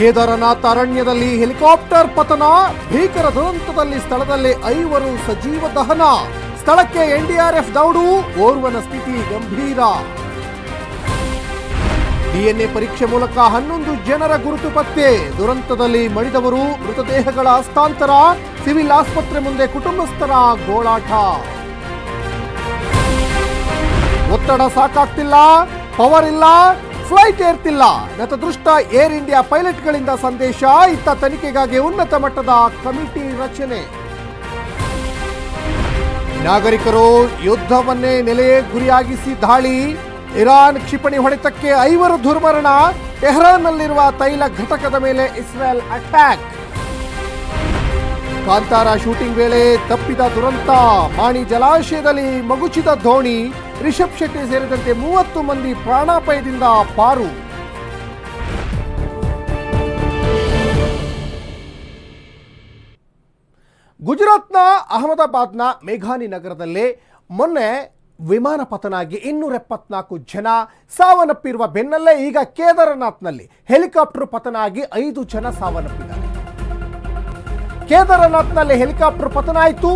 ಕೇದಾರನಾಥ್ ಅರಣ್ಯದಲ್ಲಿ ಹೆಲಿಕಾಪ್ಟರ್ ಪತನ. ಭೀಕರ ದುರಂತದಲ್ಲಿ ಸ್ಥಳದಲ್ಲಿ ಐವರು ಸಜೀವ ದಹನ. ಸ್ಥಳಕ್ಕೆ ಎನ್ಡಿಆರ್ಎಫ್ ದೌಡು. ಓರ್ವನ ಸ್ಥಿತಿ ಗಂಭೀರ. ಡಿಎನ್ಎ ಪರೀಕ್ಷೆ ಮೂಲಕ ಹನ್ನೊಂದು ಜನರ ಗುರುತು ಪತ್ತೆ. ದುರಂತದಲ್ಲಿ ಮಡಿದವರು ಮೃತದೇಹಗಳ ಹಸ್ತಾಂತರ. ಸಿವಿಲ್ ಆಸ್ಪತ್ರೆ ಮುಂದೆ ಕುಟುಂಬಸ್ಥರ ಗೋಳಾಟ. ಒತ್ತಡ ಸಾಕಾಗ್ತಿಲ್ಲ. ಪವರ್ ಇಲ್ಲ. ಫ್ಲೈಟ್ ಏರ್ತಿಲ್ಲ. ನತದೃಷ್ಟ ಏರ್ ಇಂಡಿಯಾ ಪೈಲಟ್ಗಳಿಂದ ಸಂದೇಶ, ಇತ್ತ ತನಿಖೆಗಾಗಿ ಉನ್ನತ ಮಟ್ಟದ ಕಮಿಟಿ ರಚನೆ. ನಾಗರಿಕರು ಯುದ್ಧವನ್ನೇ ನೆಲೆಯೇ ಗುರಿಯಾಗಿಸಿ ದಾಳಿ. ಇರಾನ್ ಕ್ಷಿಪಣಿ ಹೊಡೆತಕ್ಕೆ ಐವರು ದುರ್ಮರಣ. ಟೆಹರಾನ್ನಲ್ಲಿರುವ ತೈಲ ಘಟಕದ ಮೇಲೆ ಇಸ್ರೇಲ್ ಅಟ್ಯಾಕ್ ಕಾಂತಾರ ಶೂಟಿಂಗ್ ವೇಳೆ ತಪ್ಪಿದ ದುರಂತ. ಮಾಣಿ ಜಲಾಶಯದಲ್ಲಿ ಮಗುಚಿದ ಧೋಣಿ. ರಿಷಬ್ ಶೆಟ್ಟಿ ಸೇರಿದಂತೆ ಮೂವತ್ತು ಮಂದಿ ಪ್ರಾಣಾಪಾಯದಿಂದ ಪಾರು. ಗುಜರಾತ್ನ ಅಹಮದಾಬಾದ್ನ ಮೇಘಾನಿ ನಗರದಲ್ಲಿ ಮೊನ್ನೆ ವಿಮಾನ ಪತನಾಗಿ ಇನ್ನೂರ ಎಪ್ಪತ್ನಾಲ್ಕು ಜನ ಸಾವನ್ನಪ್ಪಿರುವ ಬೆನ್ನಲ್ಲೇ ಈಗ ಕೇದಾರನಾಥ್ನಲ್ಲಿ ಹೆಲಿಕಾಪ್ಟರ್ ಪತನ ಆಗಿ ಐದು ಜನ ಸಾವನ್ನಪ್ಪಿದ್ದಾರೆ. ಕೇದಾರನಾಥ್ನಲ್ಲಿ ಹೆಲಿಕಾಪ್ಟರ್ ಪತನ ಆಯಿತು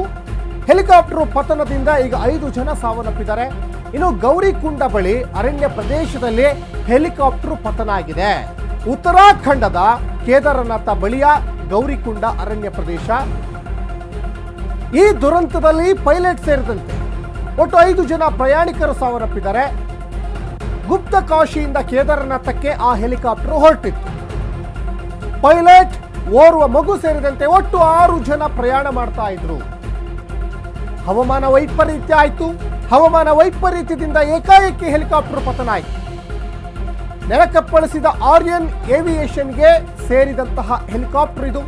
ಹೆಲಿಕಾಪ್ಟರ್ ಪತನದಿಂದ ಈಗ ಐದು ಜನ ಸಾವನ್ನಪ್ಪಿದ್ದಾರೆ. ಇನ್ನು ಗೌರಿಕುಂಡ ಬಳಿ ಅರಣ್ಯ ಪ್ರದೇಶದಲ್ಲಿ ಹೆಲಿಕಾಪ್ಟರ್ ಪತನ ಆಗಿದೆ. ಉತ್ತರಾಖಂಡದ ಕೇದಾರನಾಥ ಬಳಿಯ ಗೌರಿಕುಂಡ ಅರಣ್ಯ ಪ್ರದೇಶ. ಈ ದುರಂತದಲ್ಲಿ ಪೈಲಟ್ ಸೇರಿದಂತೆ ಒಟ್ಟು ಐದು ಜನ ಪ್ರಯಾಣಿಕರು ಸಾವನ್ನಪ್ಪಿದ್ದಾರೆ. ಗುಪ್ತ ಕಾಶಿಯಿಂದ ಕೇದಾರನಾಥಕ್ಕೆ ಆ ಹೆಲಿಕಾಪ್ಟರ್ ಹೊರಟಿತ್ತು. ಪೈಲಟ್ ಓರ್ವ ಮಗು ಸೇರಿದಂತೆ ಒಟ್ಟು ಆರು ಜನ ಪ್ರಯಾಣ ಮಾಡ್ತಾ ಇದ್ರು. ಹವಾಮಾನ ವೈಪರೀತ್ಯ ಆಯಿತು. ಹವಾಮಾನ ವೈಪರೀತ್ಯದಿಂದ ಏಕಾಏಕಿ ಹೆಲಿಕಾಪ್ಟರ್ ಪತನ ಆಯಿತು ನೆಲಕಪ್ಪಳಿಸಿದ ಆರ್ಯನ್ ಏವಿಯೇಷನ್ಗೆ ಸೇರಿದಂತಹ ಹೆಲಿಕಾಪ್ಟರ್ ಇದು.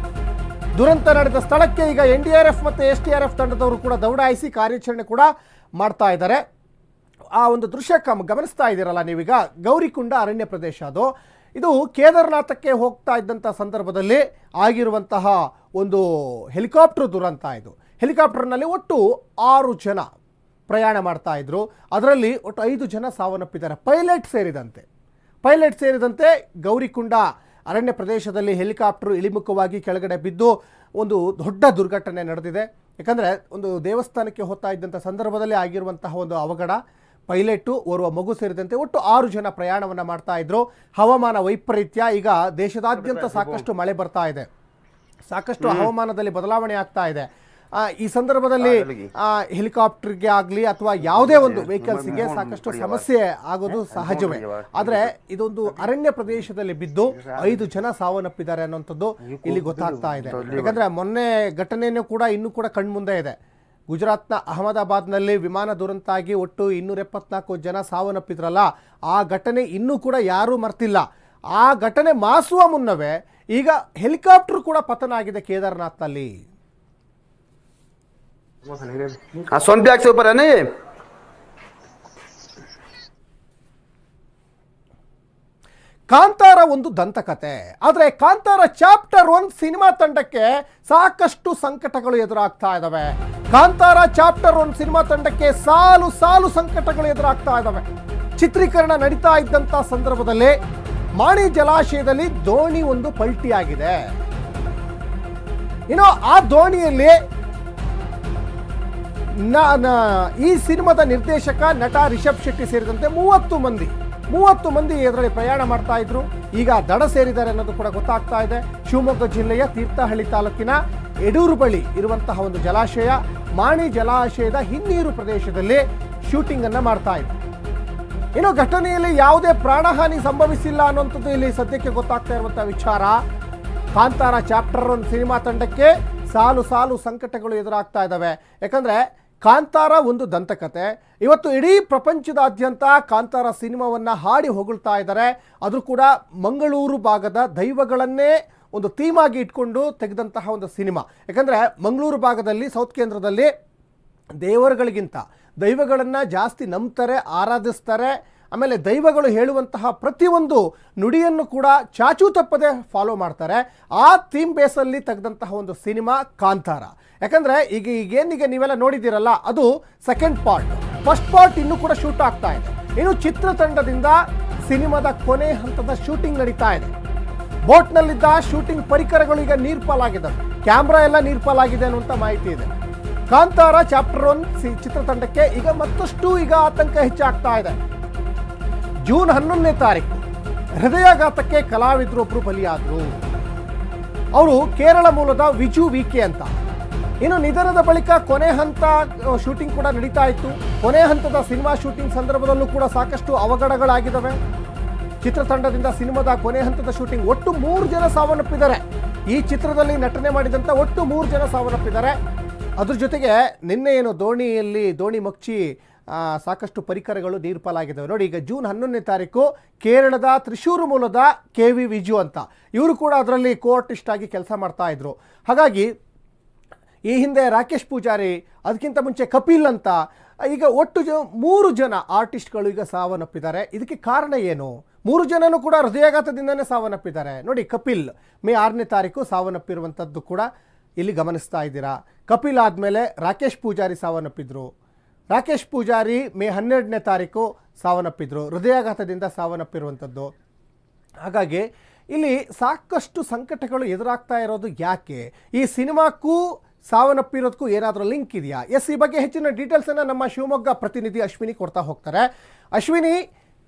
ದುರಂತ ನಡೆದ ಸ್ಥಳಕ್ಕೆ ಈಗ ಎನ್ ಡಿ ಆರ್ ಎಫ್ ಮತ್ತು ಎಸ್ ಟಿ ಆರ್ ಎಫ್ ತಂಡದವರು ಕೂಡ ದೌಡಾಯಿಸಿ ಕಾರ್ಯಾಚರಣೆ ಕೂಡ ಮಾಡ್ತಾ ಇದ್ದಾರೆ. ಆ ಒಂದು ದೃಶ್ಯ ಕಮ್ ಗಮನಿಸ್ತಾ ಇದ್ದೀರಲ್ಲ ನೀವೀಗ. ಗೌರಿಕುಂಡ ಅರಣ್ಯ ಪ್ರದೇಶ ಅದು. ಇದು ಕೇದಾರನಾಥಕ್ಕೆ ಹೋಗ್ತಾ ಇದ್ದಂಥ ಸಂದರ್ಭದಲ್ಲಿ ಆಗಿರುವಂತಹ ಒಂದು ಹೆಲಿಕಾಪ್ಟರ್ ದುರಂತ ಇದು. ಹೆಲಿಕಾಪ್ಟರ್ನಲ್ಲಿ ಒಟ್ಟು ಆರು ಜನ ಪ್ರಯಾಣ ಮಾಡ್ತಾ ಇದ್ರು. ಅದರಲ್ಲಿ ಒಟ್ಟು ಐದು ಜನ ಸಾವನ್ನಪ್ಪಿದ್ದಾರೆ. ಪೈಲಟ್ ಸೇರಿದಂತೆ. ಪೈಲಟ್ ಸೇರಿದಂತೆ ಗೌರಿಕುಂಡ ಅರಣ್ಯ ಪ್ರದೇಶದಲ್ಲಿ ಹೆಲಿಕಾಪ್ಟರ್ ಇಳಿಮುಖವಾಗಿ ಕೆಳಗಡೆ ಬಿದ್ದು ಒಂದು ದೊಡ್ಡ ದುರ್ಘಟನೆ ನಡೆದಿದೆ. ಯಾಕಂದರೆ ಒಂದು ದೇವಸ್ಥಾನಕ್ಕೆ ಹೋಗ್ತಾ ಇದ್ದಂಥ ಸಂದರ್ಭದಲ್ಲಿ ಆಗಿರುವಂತಹ ಒಂದು ಅವಘಡ. ಪೈಲಟ್ಟು ಓರ್ವ ಮಗು ಸೇರಿದಂತೆ ಒಟ್ಟು ಆರು ಜನ ಪ್ರಯಾಣವನ್ನು ಮಾಡ್ತಾ ಇದ್ರು. ಹವಾಮಾನ ವೈಪರೀತ್ಯ ಈಗ ದೇಶದಾದ್ಯಂತ ಸಾಕಷ್ಟು ಮಳೆ ಬರ್ತಾ ಇದೆ. ಸಾಕಷ್ಟು ಹವಾಮಾನದಲ್ಲಿ ಬದಲಾವಣೆ ಆಗ್ತಾ ಇದೆ. ಈ ಸಂದರ್ಭದಲ್ಲಿ ಆ, ಹೆಲಿಕಾಪ್ಟರ್ಗೆ ಆಗಲಿ ಅಥವಾ ಯಾವುದೇ ಒಂದು ವೆಹಿಕಲ್ಸ್ಗೆ ಸಾಕಷ್ಟು ಸಮಸ್ಯೆ ಆಗೋದು ಸಹಜವೇ. ಆದರೆ ಇದೊಂದು ಅರಣ್ಯ ಪ್ರದೇಶದಲ್ಲಿ ಬಿದ್ದು ಐದು ಜನ ಸಾವನ್ನಪ್ಪಿದ್ದಾರೆ ಅನ್ನುವಂಥದ್ದು ಇಲ್ಲಿ ಗೊತ್ತಾಗ್ತಾ ಇದೆ. ಯಾಕಂದ್ರೆ ಮೊನ್ನೆ ಘಟನೆಯೂ ಕೂಡ ಇನ್ನೂ ಕೂಡ ಕಣ್ಮುಂದೆ ಇದೆ. ಗುಜರಾತ್ನ ಅಹಮದಾಬಾದ್ನಲ್ಲಿ ವಿಮಾನ ದುರಂತ ಆಗಿ ಒಟ್ಟು ಇನ್ನೂರ ಎಪ್ಪತ್ನಾಲ್ಕು ಜನ ಸಾವನ್ನಪ್ಪಿದ್ರಲ್ಲ ಆ ಘಟನೆ ಇನ್ನೂ ಕೂಡ ಯಾರೂ ಮರ್ತಿಲ್ಲ. ಆ ಘಟನೆ ಮಾಸುವ ಮುನ್ನವೇ ಈಗ ಹೆಲಿಕಾಪ್ಟರ್ ಕೂಡ ಪತನ ಆಗಿದೆ ಕೇದಾರ್ನಾಥ್ನಲ್ಲಿ. ಆ है ना ये ಕಾಂತಾರ ಒಂದು ದಂತಕತೆ, ಆದರೆ ಕಾಂತಾರ ಚಾಪ್ಟರ್ ಒನ್ ಸಿನಿಮಾ ತಂಡಕ್ಕೆ ಸಾಕಷ್ಟು ಸಂಕಟಗಳು ಎದುರಾಗ್ತಾ ಇದ್ದಾವೆ ಕಾಂತಾರ ಚಾಪ್ಟರ್ ಒನ್ ಸಿನಿಮಾ ತಂಡಕ್ಕೆ ಸಾಲು ಸಾಲು ಸಂಕಟಗಳು ಎದುರಾಗ್ತಾ ಇದ್ದಾವೆ ಚಿತ್ರೀಕರಣ ನಡೀತಾ ಇದ್ದಂಥ ಸಂದರ್ಭದಲ್ಲಿ ಮಾಣಿ ಜಲಾಶಯದಲ್ಲಿ ದೋಣಿ ಒಂದು ಪಲ್ಟಿಯಾಗಿದೆ. ಇನ್ನು ಆ ದೋಣಿಯಲ್ಲಿ ಈ ಸಿನಿಮಾದ ನಿರ್ದೇಶಕ ನಟ ರಿಷಬ್ ಶೆಟ್ಟಿ ಸೇರಿದಂತೆ ಮೂವತ್ತು ಮಂದಿ ಮೂವತ್ತು ಮಂದಿ ಇದರಲ್ಲಿ ಪ್ರಯಾಣ ಮಾಡ್ತಾ ಇದ್ರು. ಈಗ ದಡ ಸೇರಿದ್ದಾರೆ ಅನ್ನೋದು ಕೂಡ ಗೊತ್ತಾಗ್ತಾ ಇದೆ. ಶಿವಮೊಗ್ಗ ಜಿಲ್ಲೆಯ ತೀರ್ಥಹಳ್ಳಿ ತಾಲೂಕಿನ ಯಡೂರು ಬಳಿ ಇರುವಂತಹ ಒಂದು ಜಲಾಶಯ, ಮಾಣಿ ಜಲಾಶಯದ ಹಿನ್ನೀರು ಪ್ರದೇಶದಲ್ಲಿ ಶೂಟಿಂಗ್ ಅನ್ನ ಮಾಡ್ತಾ ಇದ್ರು. ಇನ್ನು ಘಟನೆಯಲ್ಲಿ ಯಾವುದೇ ಪ್ರಾಣಹಾನಿ ಸಂಭವಿಸಿಲ್ಲ ಅನ್ನುವಂಥದ್ದು ಇಲ್ಲಿ ಸದ್ಯಕ್ಕೆ ಗೊತ್ತಾಗ್ತಾ ಇರುವಂತಹ ವಿಚಾರ. ಕಾಂತಾರ ಚಾಪ್ಟರ್ ಒಂದು ಸಿನಿಮಾ ತಂಡಕ್ಕೆ ಸಾಲು ಸಾಲು ಸಂಕಟಗಳು ಎದುರಾಗ್ತಾ ಇದ್ದಾವೆ. ಯಾಕಂದ್ರೆ ಕಾಂತಾರ ಒಂದು ದಂತಕತೆ. ಇವತ್ತು ಇಡೀ ಪ್ರಪಂಚದಾದ್ಯಂತ ಕಾಂತಾರ ಸಿನಿಮಾವನ್ನು ಹಾಡಿ ಹೊಗಳ್ತಾ ಇದ್ದಾರೆ. ಅದು ಕೂಡ ಮಂಗಳೂರು ಭಾಗದ ದೈವಗಳನ್ನೇ ಒಂದು ಥೀಮ್ ಆಗಿ ಇಟ್ಕೊಂಡು ತೆಗೆದಂತಹ ಒಂದು ಸಿನಿಮಾ. ಯಾಕಂದರೆ ಮಂಗಳೂರು ಭಾಗದಲ್ಲಿ ಸೌತ್ ಕೇಂದ್ರದಲ್ಲಿ ದೇವರುಗಳಿಗಿಂತ ದೈವಗಳನ್ನು ಜಾಸ್ತಿ ನಂಬ್ತಾರೆ, ಆರಾಧಿಸ್ತಾರೆ. ಆಮೇಲೆ ದೈವಗಳು ಹೇಳುವಂತಹ ಪ್ರತಿಯೊಂದು ನುಡಿಯನ್ನು ಕೂಡ ಚಾಚೂ ತಪ್ಪದೆ ಫಾಲೋ ಮಾಡ್ತಾರೆ. ಆ ಥೀಮ್ ಬೇಸಲ್ಲಿ ತೆಗೆದಂತಹ ಒಂದು ಸಿನಿಮಾ ಕಾಂತಾರ. ಯಾಕಂದರೆ ಈಗ ಈಗೇನೀಗ ನೀವೆಲ್ಲ ನೋಡಿದ್ದೀರಲ್ಲ, ಅದು ಸೆಕೆಂಡ್ ಪಾರ್ಟ್ ಫಸ್ಟ್ ಪಾರ್ಟ್ ಇನ್ನೂ ಕೂಡ ಶೂಟ್ ಆಗ್ತಾ ಇದೆ. ಇನ್ನು ಚಿತ್ರತಂಡದಿಂದ ಸಿನಿಮಾದ ಕೊನೆ ಹಂತದ ಶೂಟಿಂಗ್ ನಡೀತಾ ಇದೆ. ಬೋಟ್ನಲ್ಲಿದ್ದ ಶೂಟಿಂಗ್ ಪರಿಕರಗಳು ಈಗ ನೀರ್ಪಾಲಾಗಿದೆ ಕ್ಯಾಮ್ರಾ ಎಲ್ಲ ನೀರ್ಪಾಲಾಗಿದೆ ಅನ್ನುವಂಥ ಮಾಹಿತಿ ಇದೆ. ಕಾಂತಾರ ಚಾಪ್ಟರ್ ಒನ್ ಚಿತ್ರತಂಡಕ್ಕೆ ಈಗ ಮತ್ತಷ್ಟು ಈಗ ಆತಂಕ ಹೆಚ್ಚಾಗ್ತಾ ಇದೆ. ಜೂನ್ ಹನ್ನೊಂದನೇ ತಾರೀಕು. ಹೃದಯಾಘಾತಕ್ಕೆ ಕಲಾವಿದರೊಬ್ಬರು ಬಲಿಯಾದರು. ಅವರು ಕೇರಳ ಮೂಲದ ವಿಜು ವಿಕೆ ಅಂತ. ಇನ್ನು ನಿಧನದ ಬಳಿಕ ಕೊನೆ ಹಂತ ಶೂಟಿಂಗ್ ಕೂಡ ನಡೀತಾ ಇತ್ತು. ಕೊನೆ ಹಂತದ ಸಿನಿಮಾ ಶೂಟಿಂಗ್ ಸಂದರ್ಭದಲ್ಲೂ ಕೂಡ ಸಾಕಷ್ಟು ಅವಘಡಗಳಾಗಿದ್ದಾವೆ. ಚಿತ್ರತಂಡದಿಂದ ಸಿನಿಮಾದ ಕೊನೆ ಹಂತದ ಶೂಟಿಂಗ್ ಒಟ್ಟು ಮೂರು ಜನ ಸಾವನ್ನಪ್ಪಿದ್ದಾರೆ. ಈ ಚಿತ್ರದಲ್ಲಿ ನಟನೆ ಮಾಡಿದಂಥ ಒಟ್ಟು ಮೂರು ಜನ ಸಾವನ್ನಪ್ಪಿದ್ದಾರೆ. ಅದ್ರ ಜೊತೆಗೆ ನಿನ್ನೆ ಏನು ದೋಣಿಯಲ್ಲಿ ದೋಣಿ ಮಚ್ಚಿ ಸಾಕಷ್ಟು ಪರಿಕರಗಳು ನೀರ್ಪಾಲಾಗಿದ್ದಾವೆ ನೋಡಿ, ಈಗ ಜೂನ್ ಹನ್ನೊಂದನೇ ತಾರೀಕು ಕೇರಳದ ತ್ರಿಶೂರು ಮೂಲದ ಕೆ ವಿ ವಿಜು ಅಂತ. ಇವರು ಕೂಡ ಅದರಲ್ಲಿ ಕೋ ಆರ್ಟಿಸ್ಟ್ ಆಗಿ ಕೆಲಸ ಮಾಡ್ತಾ ಇದ್ರು. ಹಾಗಾಗಿ ಈ ಹಿಂದೆ ರಾಕೇಶ್ ಪೂಜಾರಿ, ಅದಕ್ಕಿಂತ ಮುಂಚೆ ಕಪಿಲ್ ಅಂತ, ಈಗ ಒಟ್ಟು ಜ, ಮೂರು ಜನ ಆರ್ಟಿಸ್ಟ್ಗಳು ಈಗ ಸಾವನ್ನಪ್ಪಿದ್ದಾರೆ. ಇದಕ್ಕೆ ಕಾರಣ ಏನು? ಮೂರು ಜನನೂ ಕೂಡ ಹೃದಯಾಘಾತದಿಂದನೇ ಸಾವನ್ನಪ್ಪಿದ್ದಾರೆ. ನೋಡಿ, ಕಪಿಲ್ ಮೇ ಆರನೇ ತಾರೀಕು ಸಾವನ್ನಪ್ಪಿರುವಂಥದ್ದು ಕೂಡ ಇಲ್ಲಿ ಗಮನಿಸ್ತಾ ಇದ್ದೀರಾ. ಕಪಿಲ್ ಆದಮೇಲೆ ರಾಕೇಶ್ ಪೂಜಾರಿ ಸಾವನ್ನಪ್ಪಿದ್ರು. ರಾಕೇಶ್ ಪೂಜಾರಿ ಮೇ ಹನ್ನೆರಡನೇ ತಾರೀಕು ಸಾವನ್ನಪ್ಪಿದ್ರು, ಹೃದಯಾಘಾತದಿಂದ ಸಾವನ್ನಪ್ಪಿರುವಂಥದ್ದು. ಹಾಗಾಗಿ ಇಲ್ಲಿ ಸಾಕಷ್ಟು ಸಂಕಟಗಳು ಎದುರಾಗ್ತಾ ಇರೋದು ಯಾಕೆ? ಈ ಸಿನಿಮಾಕ್ಕೂ ಸಾವನ್ನಪ್ಪಿರೋದಕ್ಕೂ ಏನಾದರೂ ಲಿಂಕ್ ಇದೆಯಾ? ಎಸ್, ಈ ಬಗ್ಗೆ ಹೆಚ್ಚಿನ ಡೀಟೇಲ್ಸನ್ನು ನಮ್ಮ ಶಿವಮೊಗ್ಗ ಪ್ರತಿನಿಧಿ ಅಶ್ವಿನಿ ಕೊಡ್ತಾ ಹೋಗ್ತಾರೆ. ಅಶ್ವಿನಿ,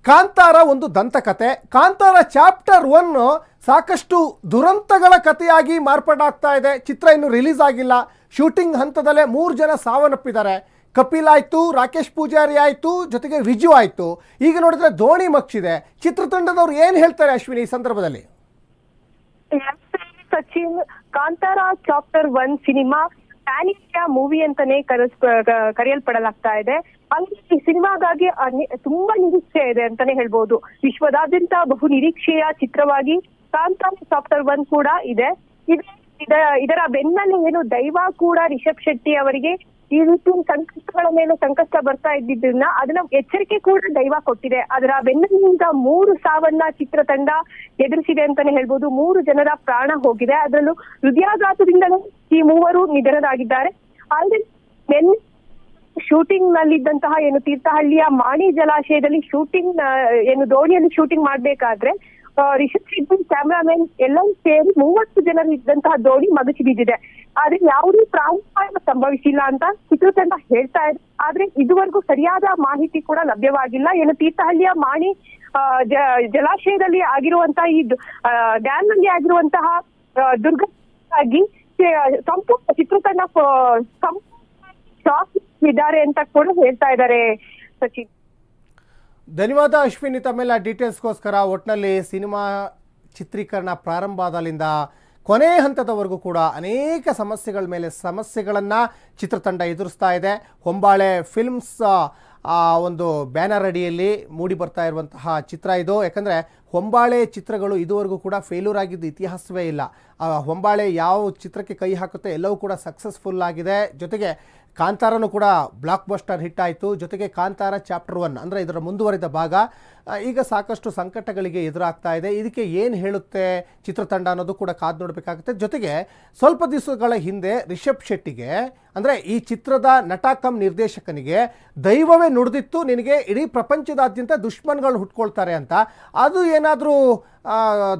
ಕಾಂತಾರ ಒಂದು ದಂತಕತೆ. ಕಾಂತಾರ ಚಾಪ್ಟರ್ ಒನ್ ಸಾಕಷ್ಟು ದುರಂತಗಳ ಕಥೆಯಾಗಿ ಮಾರ್ಪಾಡಾಗ್ತಾ ಇದೆ. ಚಿತ್ರ ಇನ್ನೂ ರಿಲೀಸ್ ಆಗಿಲ್ಲ. ಶೂಟಿಂಗ್ ಹಂತದಲ್ಲೇ ಮೂರು ಜನ ಸಾವನ್ನಪ್ಪಿದ್ದಾರೆ. ಕಪಿಲ್ ಆಯಿತು, ರಾಕೇಶ್ ಪೂಜಾರಿ ಆಯಿತು, ಜೊತೆಗೆ ವಿಜು ಆಯಿತು. ಈಗ ನೋಡಿದ್ರೆ ಧೋಣಿ ಮಕ್ಷಿದೆ ಚಿತ್ರತಂಡದವ್ರು ಏನು ಹೇಳ್ತಾರೆ ಅಶ್ವಿನಿ ಈ ಸಂದರ್ಭದಲ್ಲಿ? Sachin, Kantara chapter one cinema pan movie ಅಂತಾನೆ ಕರೆಸ್ ಕರೆಯಲ್ಪಡಲಾಗ್ತಾ ಇದೆ. ಅಲ್ಲಿ ಈ ಸಿನಿಮಾಗಾಗಿ ತುಂಬಾ ನಿರೀಕ್ಷೆ ಇದೆ ಅಂತಾನೆ ಹೇಳ್ಬೋದು. ವಿಶ್ವದಾದ್ಯಂತ ಬಹು ನಿರೀಕ್ಷೆಯ ಚಿತ್ರವಾಗಿ ಕಾಂತಾರ ಚಾಪ್ಟರ್ ಒನ್ ಕೂಡ ಇದ- ಇದರ ಬೆನ್ನಲ್ಲೇ ಏನು ದೈವ ಕೂಡ ರಿಷಬ್ ಶೆಟ್ಟಿ ಅವರಿಗೆ ಈ ರೀತಿ ಸಂಕಷ್ಟಗಳ ಮೇಲೆ ಸಂಕಷ್ಟ ಬರ್ತಾ ಇದ್ದಿದ್ದನ್ನ ಅದನ್ನ ಎಚ್ಚರಿಕೆ ಕೂಡ ದೈವ ಕೊಟ್ಟಿದೆ. ಅದರ ಬೆನ್ನಲ್ಲಿಂದ ಮೂರು ಸಾವನ್ನ ಚಿತ್ರತಂಡ ಎದುರಿಸಿದೆ ಅಂತಾನೆ ಹೇಳ್ಬೋದು. ಮೂರು ಜನರ ಪ್ರಾಣ ಹೋಗಿದೆ. ಅದರಲ್ಲೂ ಹೃದಯಾಘಾತದಿಂದಲೂ ಈ ಮೂವರು ನಿಧನರಾಗಿದ್ದಾರೆ. ಆದ್ರೆ ನೆನ್ನೆ ಶೂಟಿಂಗ್ ನಲ್ಲಿದ್ದಂತಹ ಏನು ತೀರ್ಥಹಳ್ಳಿಯ ಮಾಣಿ ಜಲಾಶಯದಲ್ಲಿ ಶೂಟಿಂಗ್ ಏನು ದೋಣಿಯಲ್ಲಿ ಶೂಟಿಂಗ್ ಮಾಡ್ಬೇಕಾದ್ರೆ ರಿಷಬ್ ಶೆಟ್ಟಿ, ಕ್ಯಾಮ್ರಾಮನ್ ಎಲ್ಲರೂ ಸೇರಿ ಮೂವತ್ತು ಜನರು ಇದ್ದಂತಹ ದೋಣಿ ಮಗಚಿ ಬಿದ್ದಿದೆ ಆದ್ರೆ ಯಾವುದೇ ಪ್ರಾಮುಖ್ಯ ಸಂಭವಿಸಿಲ್ಲ ಅಂತ ಚಿತ್ರತಂಡ ಹೇಳ್ತಾ ಇದೆ. ಆದ್ರೆ ಇದುವರೆಗೂ ಸರಿಯಾದ ಮಾಹಿತಿ ಕೂಡ ಲಭ್ಯವಾಗಿಲ್ಲ. ಏನು ತೀರ್ಥಹಳ್ಳಿಯ ಮಾಣಿ ಜಲಾಶಯದಲ್ಲಿ ಆಗಿರುವಂತಹ ಈ ಡ್ಯಾಮ್ನಲ್ಲಿ ಆಗಿರುವಂತಹ ದುರ್ಘಟನೆಗಾಗಿ ಸಂಪೂರ್ಣ ಚಿತ್ರತಂಡ ಸಂಪೂರ್ಣ ಇದ್ದಾರೆ ಅಂತ ಕೂಡ ಹೇಳ್ತಾ ಇದ್ದಾರೆ ಸಚಿನ್. ಧನ್ಯವಾದ ಅಶ್ವಿನಿ. ತಮ್ಮೆಲ್ಲ ಡೀಟೇಲ್ಸ್ಗೋಸ್ಕರ ಒಟ್ಟಿನಲ್ಲಿ ಸಿನಿಮಾ ಚಿತ್ರೀಕರಣ ಪ್ರಾರಂಭ ಆದಾಲಿಂದ ಕೊನೆ ಹಂತದವರೆಗೂ ಕೂಡ ಅನೇಕ ಸಮಸ್ಯೆಗಳ ಮೇಲೆ ಸಮಸ್ಯೆಗಳನ್ನು ಚಿತ್ರತಂಡ ಎದುರಿಸ್ತಾ ಇದೆ. ಹೊಂಬಾಳೆ ಫಿಲ್ಮ್ಸ್ ಒಂದು ಬ್ಯಾನರ್ ಅಡಿಯಲ್ಲಿ ಮೂಡಿ ಬರ್ತಾ ಇರುವಂತಹ ಚಿತ್ರ ಇದು. ಯಾಕಂದರೆ ಹೊಂಬಾಳೆ ಚಿತ್ರಗಳು ಇದುವರೆಗೂ ಕೂಡ ಫೇಲ್ಯೂರ್ ಆಗಿದ್ದು ಇತಿಹಾಸವೇ ಇಲ್ಲ. ಹೊಂಬಾಳೆ ಯಾವ ಚಿತ್ರಕ್ಕೆ ಕೈ ಹಾಕುತ್ತೆ ಎಲ್ಲವೂ ಕೂಡ ಸಕ್ಸಸ್ಫುಲ್ ಆಗಿದೆ. ಜೊತೆಗೆ ಕಾಂತಾರನೂ ಕೂಡ ಬ್ಲಾಕ್ ಬಸ್ಟರ್ ಹಿಟ್ ಆಯಿತು. ಜೊತೆಗೆ ಕಾಂತಾರ ಚಾಪ್ಟರ್ ಒನ್ ಅಂದರೆ ಇದರ ಮುಂದುವರಿದ ಭಾಗ. ಈಗ ಸಾಕಷ್ಟು ಸಂಕಟಗಳಿಗೆ ಎದುರಾಗ್ತಾ ಇದೆ. ಇದಕ್ಕೆ ಏನು ಹೇಳುತ್ತೆ ಚಿತ್ರತಂಡ ಅನ್ನೋದು ಕೂಡ ಕಾದು ನೋಡಬೇಕಾಗುತ್ತೆ. ಜೊತೆಗೆ ಸ್ವಲ್ಪ ದಿವಸಗಳ ಹಿಂದೆ ರಿಷಬ್ ಶೆಟ್ಟಿಗೆ, ಅಂದರೆ ಈ ಚಿತ್ರದ ನಟ ನಿರ್ದೇಶಕನಿಗೆ ದೈವವೇ ನುಡಿದಿತ್ತು, ನಿನಗೆ ಇಡೀ ಪ್ರಪಂಚದಾದ್ಯಂತ ದುಷ್ಮನ್ಗಳು ಹುಟ್ಕೊಳ್ತಾರೆ ಅಂತ. ಅದು ಏನಾದರೂ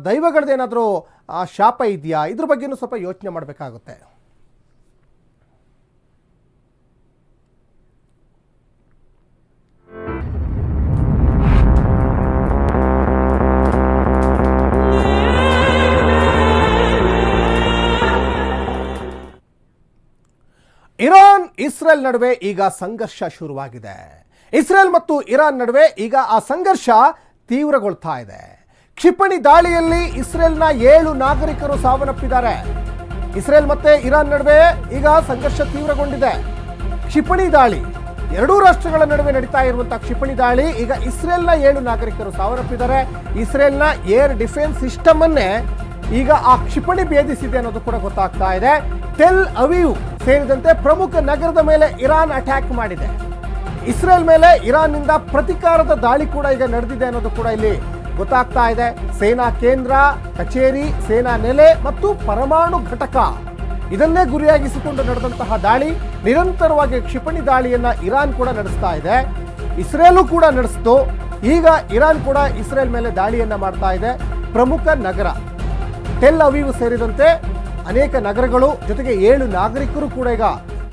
ದೈವಗಳದ್ದೇನಾದರೂ ಶಾಪ ಇದೆಯಾ? ಇದ್ರ ಬಗ್ಗೆನೂ ಸ್ವಲ್ಪ ಯೋಚನೆ ಮಾಡಬೇಕಾಗುತ್ತೆ. ಇರಾನ್, ಇಸ್ರೇಲ್ ನಡುವೆ ಈಗ ಸಂಘರ್ಷ ಶುರುವಾಗಿದೆ. ಇಸ್ರೇಲ್ ಮತ್ತು ಇರಾನ್ ನಡುವೆ ಈಗ ಆ ಸಂಘರ್ಷ ತೀವ್ರಗೊಳ್ತಾ ಇದೆ. ಕ್ಷಿಪಣಿ ದಾಳಿಯಲ್ಲಿ ಇಸ್ರೇಲ್ನ ಏಳು ನಾಗರಿಕರು ಸಾವನ್ನಪ್ಪಿದ್ದಾರೆ. ಇಸ್ರೇಲ್ ಮತ್ತೆ ಇರಾನ್ ನಡುವೆ ಈಗ ಸಂಘರ್ಷ ತೀವ್ರಗೊಂಡಿದೆ. ಕ್ಷಿಪಣಿ ದಾಳಿ, ಎರಡೂ ರಾಷ್ಟ್ರಗಳ ನಡುವೆ ನಡೀತಾ ಇರುವಂತಹ ಕ್ಷಿಪಣಿ ದಾಳಿ, ಈಗ ಇಸ್ರೇಲ್ನ ಏಳು ನಾಗರಿಕರು ಸಾವನ್ನಪ್ಪಿದ್ದಾರೆ. ಇಸ್ರೇಲ್ನ ಏರ್ ಡಿಫೆನ್ಸ್ ಸಿಸ್ಟಮ್ ಅನ್ನೇ ಈಗ ಆ ಕ್ಷಿಪಣಿ ಭೇದಿಸಿದೆ ಅನ್ನೋದು ಕೂಡ ಗೊತ್ತಾಗ್ತಾ ಇದೆ. ಟೆಲ್ ಅವೀವ್ ಸೇರಿದಂತೆ ಪ್ರಮುಖ ನಗರದ ಮೇಲೆ ಇರಾನ್ ಅಟ್ಯಾಕ್ ಮಾಡಿದೆ. ಇಸ್ರೇಲ್ ಮೇಲೆ ಇರಾನ್ನಿಂದ ಪ್ರತಿಕಾರದ ದಾಳಿ ಕೂಡ ಈಗ ನಡೆದಿದೆ ಅನ್ನೋದು ಕೂಡ ಇಲ್ಲಿ ಗೊತ್ತಾಗ್ತಾ ಇದೆ. ಸೇನಾ ಕೇಂದ್ರ, ಕಚೇರಿ, ಸೇನಾ ನೆಲೆ ಮತ್ತು ಪರಮಾಣು ಘಟಕ. ಇದನ್ನೇ ಗುರಿಯಾಗಿಸಿಕೊಂಡು ನಡೆದಂತಹ ದಾಳಿ, ನಿರಂತರವಾಗಿ ಕ್ಷಿಪಣಿ ದಾಳಿಯನ್ನ ಇರಾನ್ ಕೂಡ ನಡೆಸ್ತಾ ಇದೆ. ಇಸ್ರೇಲು ಕೂಡ ನಡೆಸಿತು. ಈಗ ಇರಾನ್ ಕೂಡ ಇಸ್ರೇಲ್ ಮೇಲೆ ದಾಳಿಯನ್ನ ಮಾಡ್ತಾ ಇದೆ. ಪ್ರಮುಖ ನಗರ ಟೆಲ್ ಅವೀವ್ ಸೇರಿದಂತೆ ಅನೇಕ ನಗರಗಳು, ಜೊತೆಗೆ ಏಳು ನಾಗರಿಕರು ಕೂಡ ಈಗ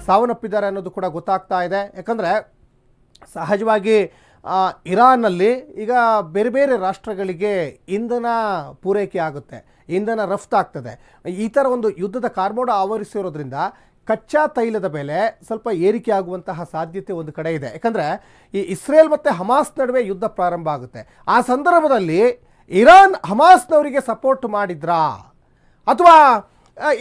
ಸಾವನ್ನಪ್ಪಿದ್ದಾರೆ ಅನ್ನೋದು ಕೂಡ ಗೊತ್ತಾಗ್ತಾ ಇದೆ. ಯಾಕಂದರೆ ಸಹಜವಾಗಿ ಇರಾನಲ್ಲಿ ಈಗ ಬೇರೆ ಬೇರೆ ರಾಷ್ಟ್ರಗಳಿಗೆ ಇಂಧನ ಪೂರೈಕೆ ಆಗುತ್ತೆ, ಇಂಧನ ರಫ್ತಾಗ್ತದೆ ಈ ಥರ ಒಂದು ಯುದ್ಧದ ಕಾರ್ಮೋಡ ಆವರಿಸಿರೋದ್ರಿಂದ ಕಚ್ಚಾ ತೈಲದ ಬೆಲೆ ಸ್ವಲ್ಪ ಏರಿಕೆ ಆಗುವಂತಹ ಸಾಧ್ಯತೆ ಒಂದು ಕಡೆ ಇದೆ. ಯಾಕಂದರೆ, ಈ ಇಸ್ರೇಲ್ ಮತ್ತು ಹಮಾಸ್ ನಡುವೆ ಯುದ್ಧ ಪ್ರಾರಂಭ ಆಗುತ್ತೆ. ಆ ಸಂದರ್ಭದಲ್ಲಿ ಇರಾನ್ ಹಮಾಸ್ನವರಿಗೆ ಸಪೋರ್ಟ್ ಮಾಡಿದ್ರಾ? ಅಥವಾ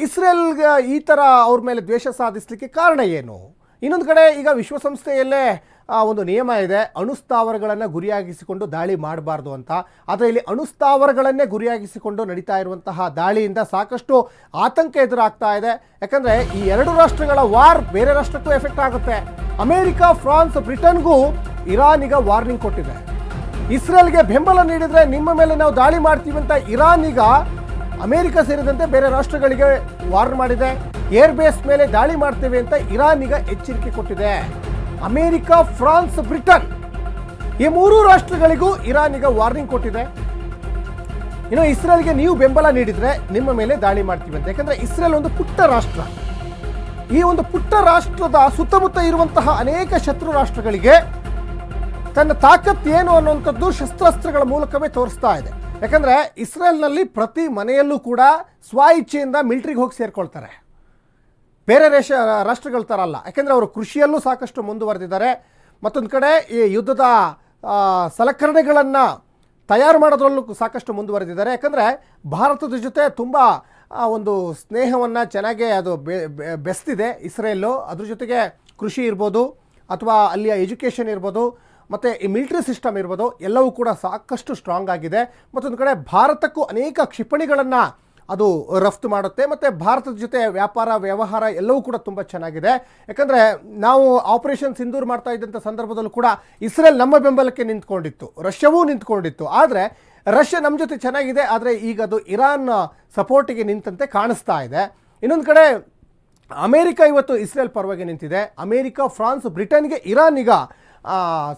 ಇಸ್ರೇಲ್ಗೆ ಈ ಥರ ಅವ್ರ ಮೇಲೆ ದ್ವೇಷ ಸಾಧಿಸಲಿಕ್ಕೆ ಕಾರಣ ಏನು? ಇನ್ನೊಂದು ಕಡೆ ಈಗ ವಿಶ್ವಸಂಸ್ಥೆಯಲ್ಲೇ ಒಂದು ನಿಯಮ ಇದೆ ಅಣುಸ್ಥಾವರಗಳನ್ನು ಗುರಿಯಾಗಿಸಿಕೊಂಡು ದಾಳಿ ಮಾಡಬಾರ್ದು ಅಂತ. ಆದರೆ ಇಲ್ಲಿ ಅಣುಸ್ಥಾವರಗಳನ್ನೇ ಗುರಿಯಾಗಿಸಿಕೊಂಡು ನಡೀತಾ ಇರುವಂತಹ ದಾಳಿಯಿಂದ ಸಾಕಷ್ಟು ಆತಂಕ ಎದುರಾಗ್ತಾ ಇದೆ. ಯಾಕಂದರೆ ಈ ಎರಡು ರಾಷ್ಟ್ರಗಳ ವಾರ್ ಬೇರೆ ರಾಷ್ಟ್ರಕ್ಕೂ ಎಫೆಕ್ಟ್ ಆಗುತ್ತೆ. ಅಮೆರಿಕ, ಫ್ರಾನ್ಸ್, ಬ್ರಿಟನ್ಗೂ ಇರಾನ್ ಈಗ ವಾರ್ನಿಂಗ್ ಕೊಟ್ಟಿದೆ. ಇಸ್ರೇಲ್ಗೆ ಬೆಂಬಲ ನೀಡಿದರೆ ನಿಮ್ಮ ಮೇಲೆ ನಾವು ದಾಳಿ ಮಾಡ್ತೀವಿ ಅಂತ ಇರಾನ್ ಈಗ ಅಮೆರಿಕ ಸೇರಿದಂತೆ ಬೇರೆ ರಾಷ್ಟ್ರಗಳಿಗೆ ವಾರ್ನ್ ಮಾಡಿದೆ. ಏರ್ ಬೇಸ್ ಮೇಲೆ ದಾಳಿ ಮಾಡ್ತೇವೆ ಅಂತ ಇರಾನ್ ಈಗ ಎಚ್ಚರಿಕೆ ಕೊಟ್ಟಿದೆ. ಅಮೆರಿಕ, ಫ್ರಾನ್ಸ್, ಬ್ರಿಟನ್ ಈ ಮೂರು ರಾಷ್ಟ್ರಗಳಿಗೂ ಇರಾನಿಗೆ ವಾರ್ನಿಂಗ್ ಕೊಟ್ಟಿದೆ. ಇನ್ನು ಇಸ್ರೇಲ್ಗೆ ನೀವು ಬೆಂಬಲ ನೀಡಿದರೆ ನಿಮ್ಮ ಮೇಲೆ ದಾಳಿ ಮಾಡ್ತೀವಿ ಅಂತ. ಯಾಕಂದ್ರೆ ಇಸ್ರೇಲ್ ಒಂದು ಪುಟ್ಟ ರಾಷ್ಟ್ರ. ಈ ಒಂದು ಪುಟ್ಟ ರಾಷ್ಟ್ರದ ಸುತ್ತಮುತ್ತ ಇರುವಂತಹ ಅನೇಕ ಶತ್ರು ರಾಷ್ಟ್ರಗಳಿಗೆ ತನ್ನ ತಾಕತ್ ಏನು ಅನ್ನುವಂಥದ್ದು ಶಸ್ತ್ರಾಸ್ತ್ರಗಳ ಮೂಲಕವೇ ತೋರಿಸ್ತಾ ಇದೆ. ಯಾಕಂದ್ರೆ ಇಸ್ರೇಲ್ನಲ್ಲಿ ಪ್ರತಿ ಮನೆಯಲ್ಲೂ ಕೂಡ ಸ್ವ ಇಚ್ಛೆಯಿಂದ ಮಿಲ್ಟ್ರಿಗೆ ಹೋಗಿ ಸೇರ್ಕೊಳ್ತಾರೆ. ಬೇರೆ ರೇಷ ರಾಷ್ಟ್ರಗಳ ಥರ ಅಲ್ಲ. ಯಾಕೆಂದರೆ ಅವರು ಕೃಷಿಯಲ್ಲೂ ಸಾಕಷ್ಟು ಮುಂದುವರೆದಿದ್ದಾರೆ. ಮತ್ತೊಂದು ಕಡೆ ಈ ಯುದ್ಧದ ಸಲಕರಣೆಗಳನ್ನು ತಯಾರು ಮಾಡೋದ್ರಲ್ಲೂ ಸಾಕಷ್ಟು ಮುಂದುವರೆದಿದ್ದಾರೆ. ಯಾಕಂದರೆ ಭಾರತದ ಜೊತೆ ತುಂಬ ಒಂದು ಸ್ನೇಹವನ್ನು ಚೆನ್ನಾಗೇ ಅದು ಬೆಸ್ತಿದೆ ಇಸ್ರೇಲು ಅದ್ರ ಜೊತೆಗೆ ಕೃಷಿ ಇರ್ಬೋದು, ಅಥವಾ ಅಲ್ಲಿಯ ಎಜುಕೇಷನ್ ಇರ್ಬೋದು, ಮತ್ತು ಈ ಮಿಲಿಟ್ರಿ ಸಿಸ್ಟಮ್ ಇರ್ಬೋದು, ಎಲ್ಲವೂ ಕೂಡ ಸಾಕಷ್ಟು ಸ್ಟ್ರಾಂಗ್ ಆಗಿದೆ. ಮತ್ತೊಂದು ಕಡೆ ಭಾರತಕ್ಕೂ ಅನೇಕ ಕ್ಷಿಪಣಿಗಳನ್ನು ಅದು ರಫ್ತು ಮಾಡುತ್ತೆ, ಮತ್ತು ಭಾರತದ ಜೊತೆ ವ್ಯಾಪಾರ, ವ್ಯವಹಾರ ಎಲ್ಲವೂ ಕೂಡ ತುಂಬ ಚೆನ್ನಾಗಿದೆ. ಯಾಕಂದರೆ ನಾವು ಆಪರೇಷನ್ ಸಿಂಧೂರ್ ಮಾಡ್ತಾ ಇದ್ದಂಥ ಸಂದರ್ಭದಲ್ಲೂ ಕೂಡ ಇಸ್ರೇಲ್ ನಮ್ಮ ಬೆಂಬಲಕ್ಕೆ ನಿಂತ್ಕೊಂಡಿತ್ತು, ರಷ್ಯಾವೂ ನಿಂತ್ಕೊಂಡಿತ್ತು. ಆದರೆ ರಷ್ಯಾ ನಮ್ಮ ಜೊತೆ ಚೆನ್ನಾಗಿದೆ, ಆದರೆ ಈಗ ಅದು ಇರಾನ್ ಸಪೋರ್ಟಿಗೆ ನಿಂತಂತೆ ಕಾಣಿಸ್ತಾ ಇದೆ. ಇನ್ನೊಂದು ಕಡೆ ಅಮೇರಿಕ ಇವತ್ತು ಇಸ್ರೇಲ್ ಪರವಾಗಿ ನಿಂತಿದೆ. ಅಮೇರಿಕ, ಫ್ರಾನ್ಸ್, ಬ್ರಿಟನ್ಗೆ ಇರಾನ್ ಈಗ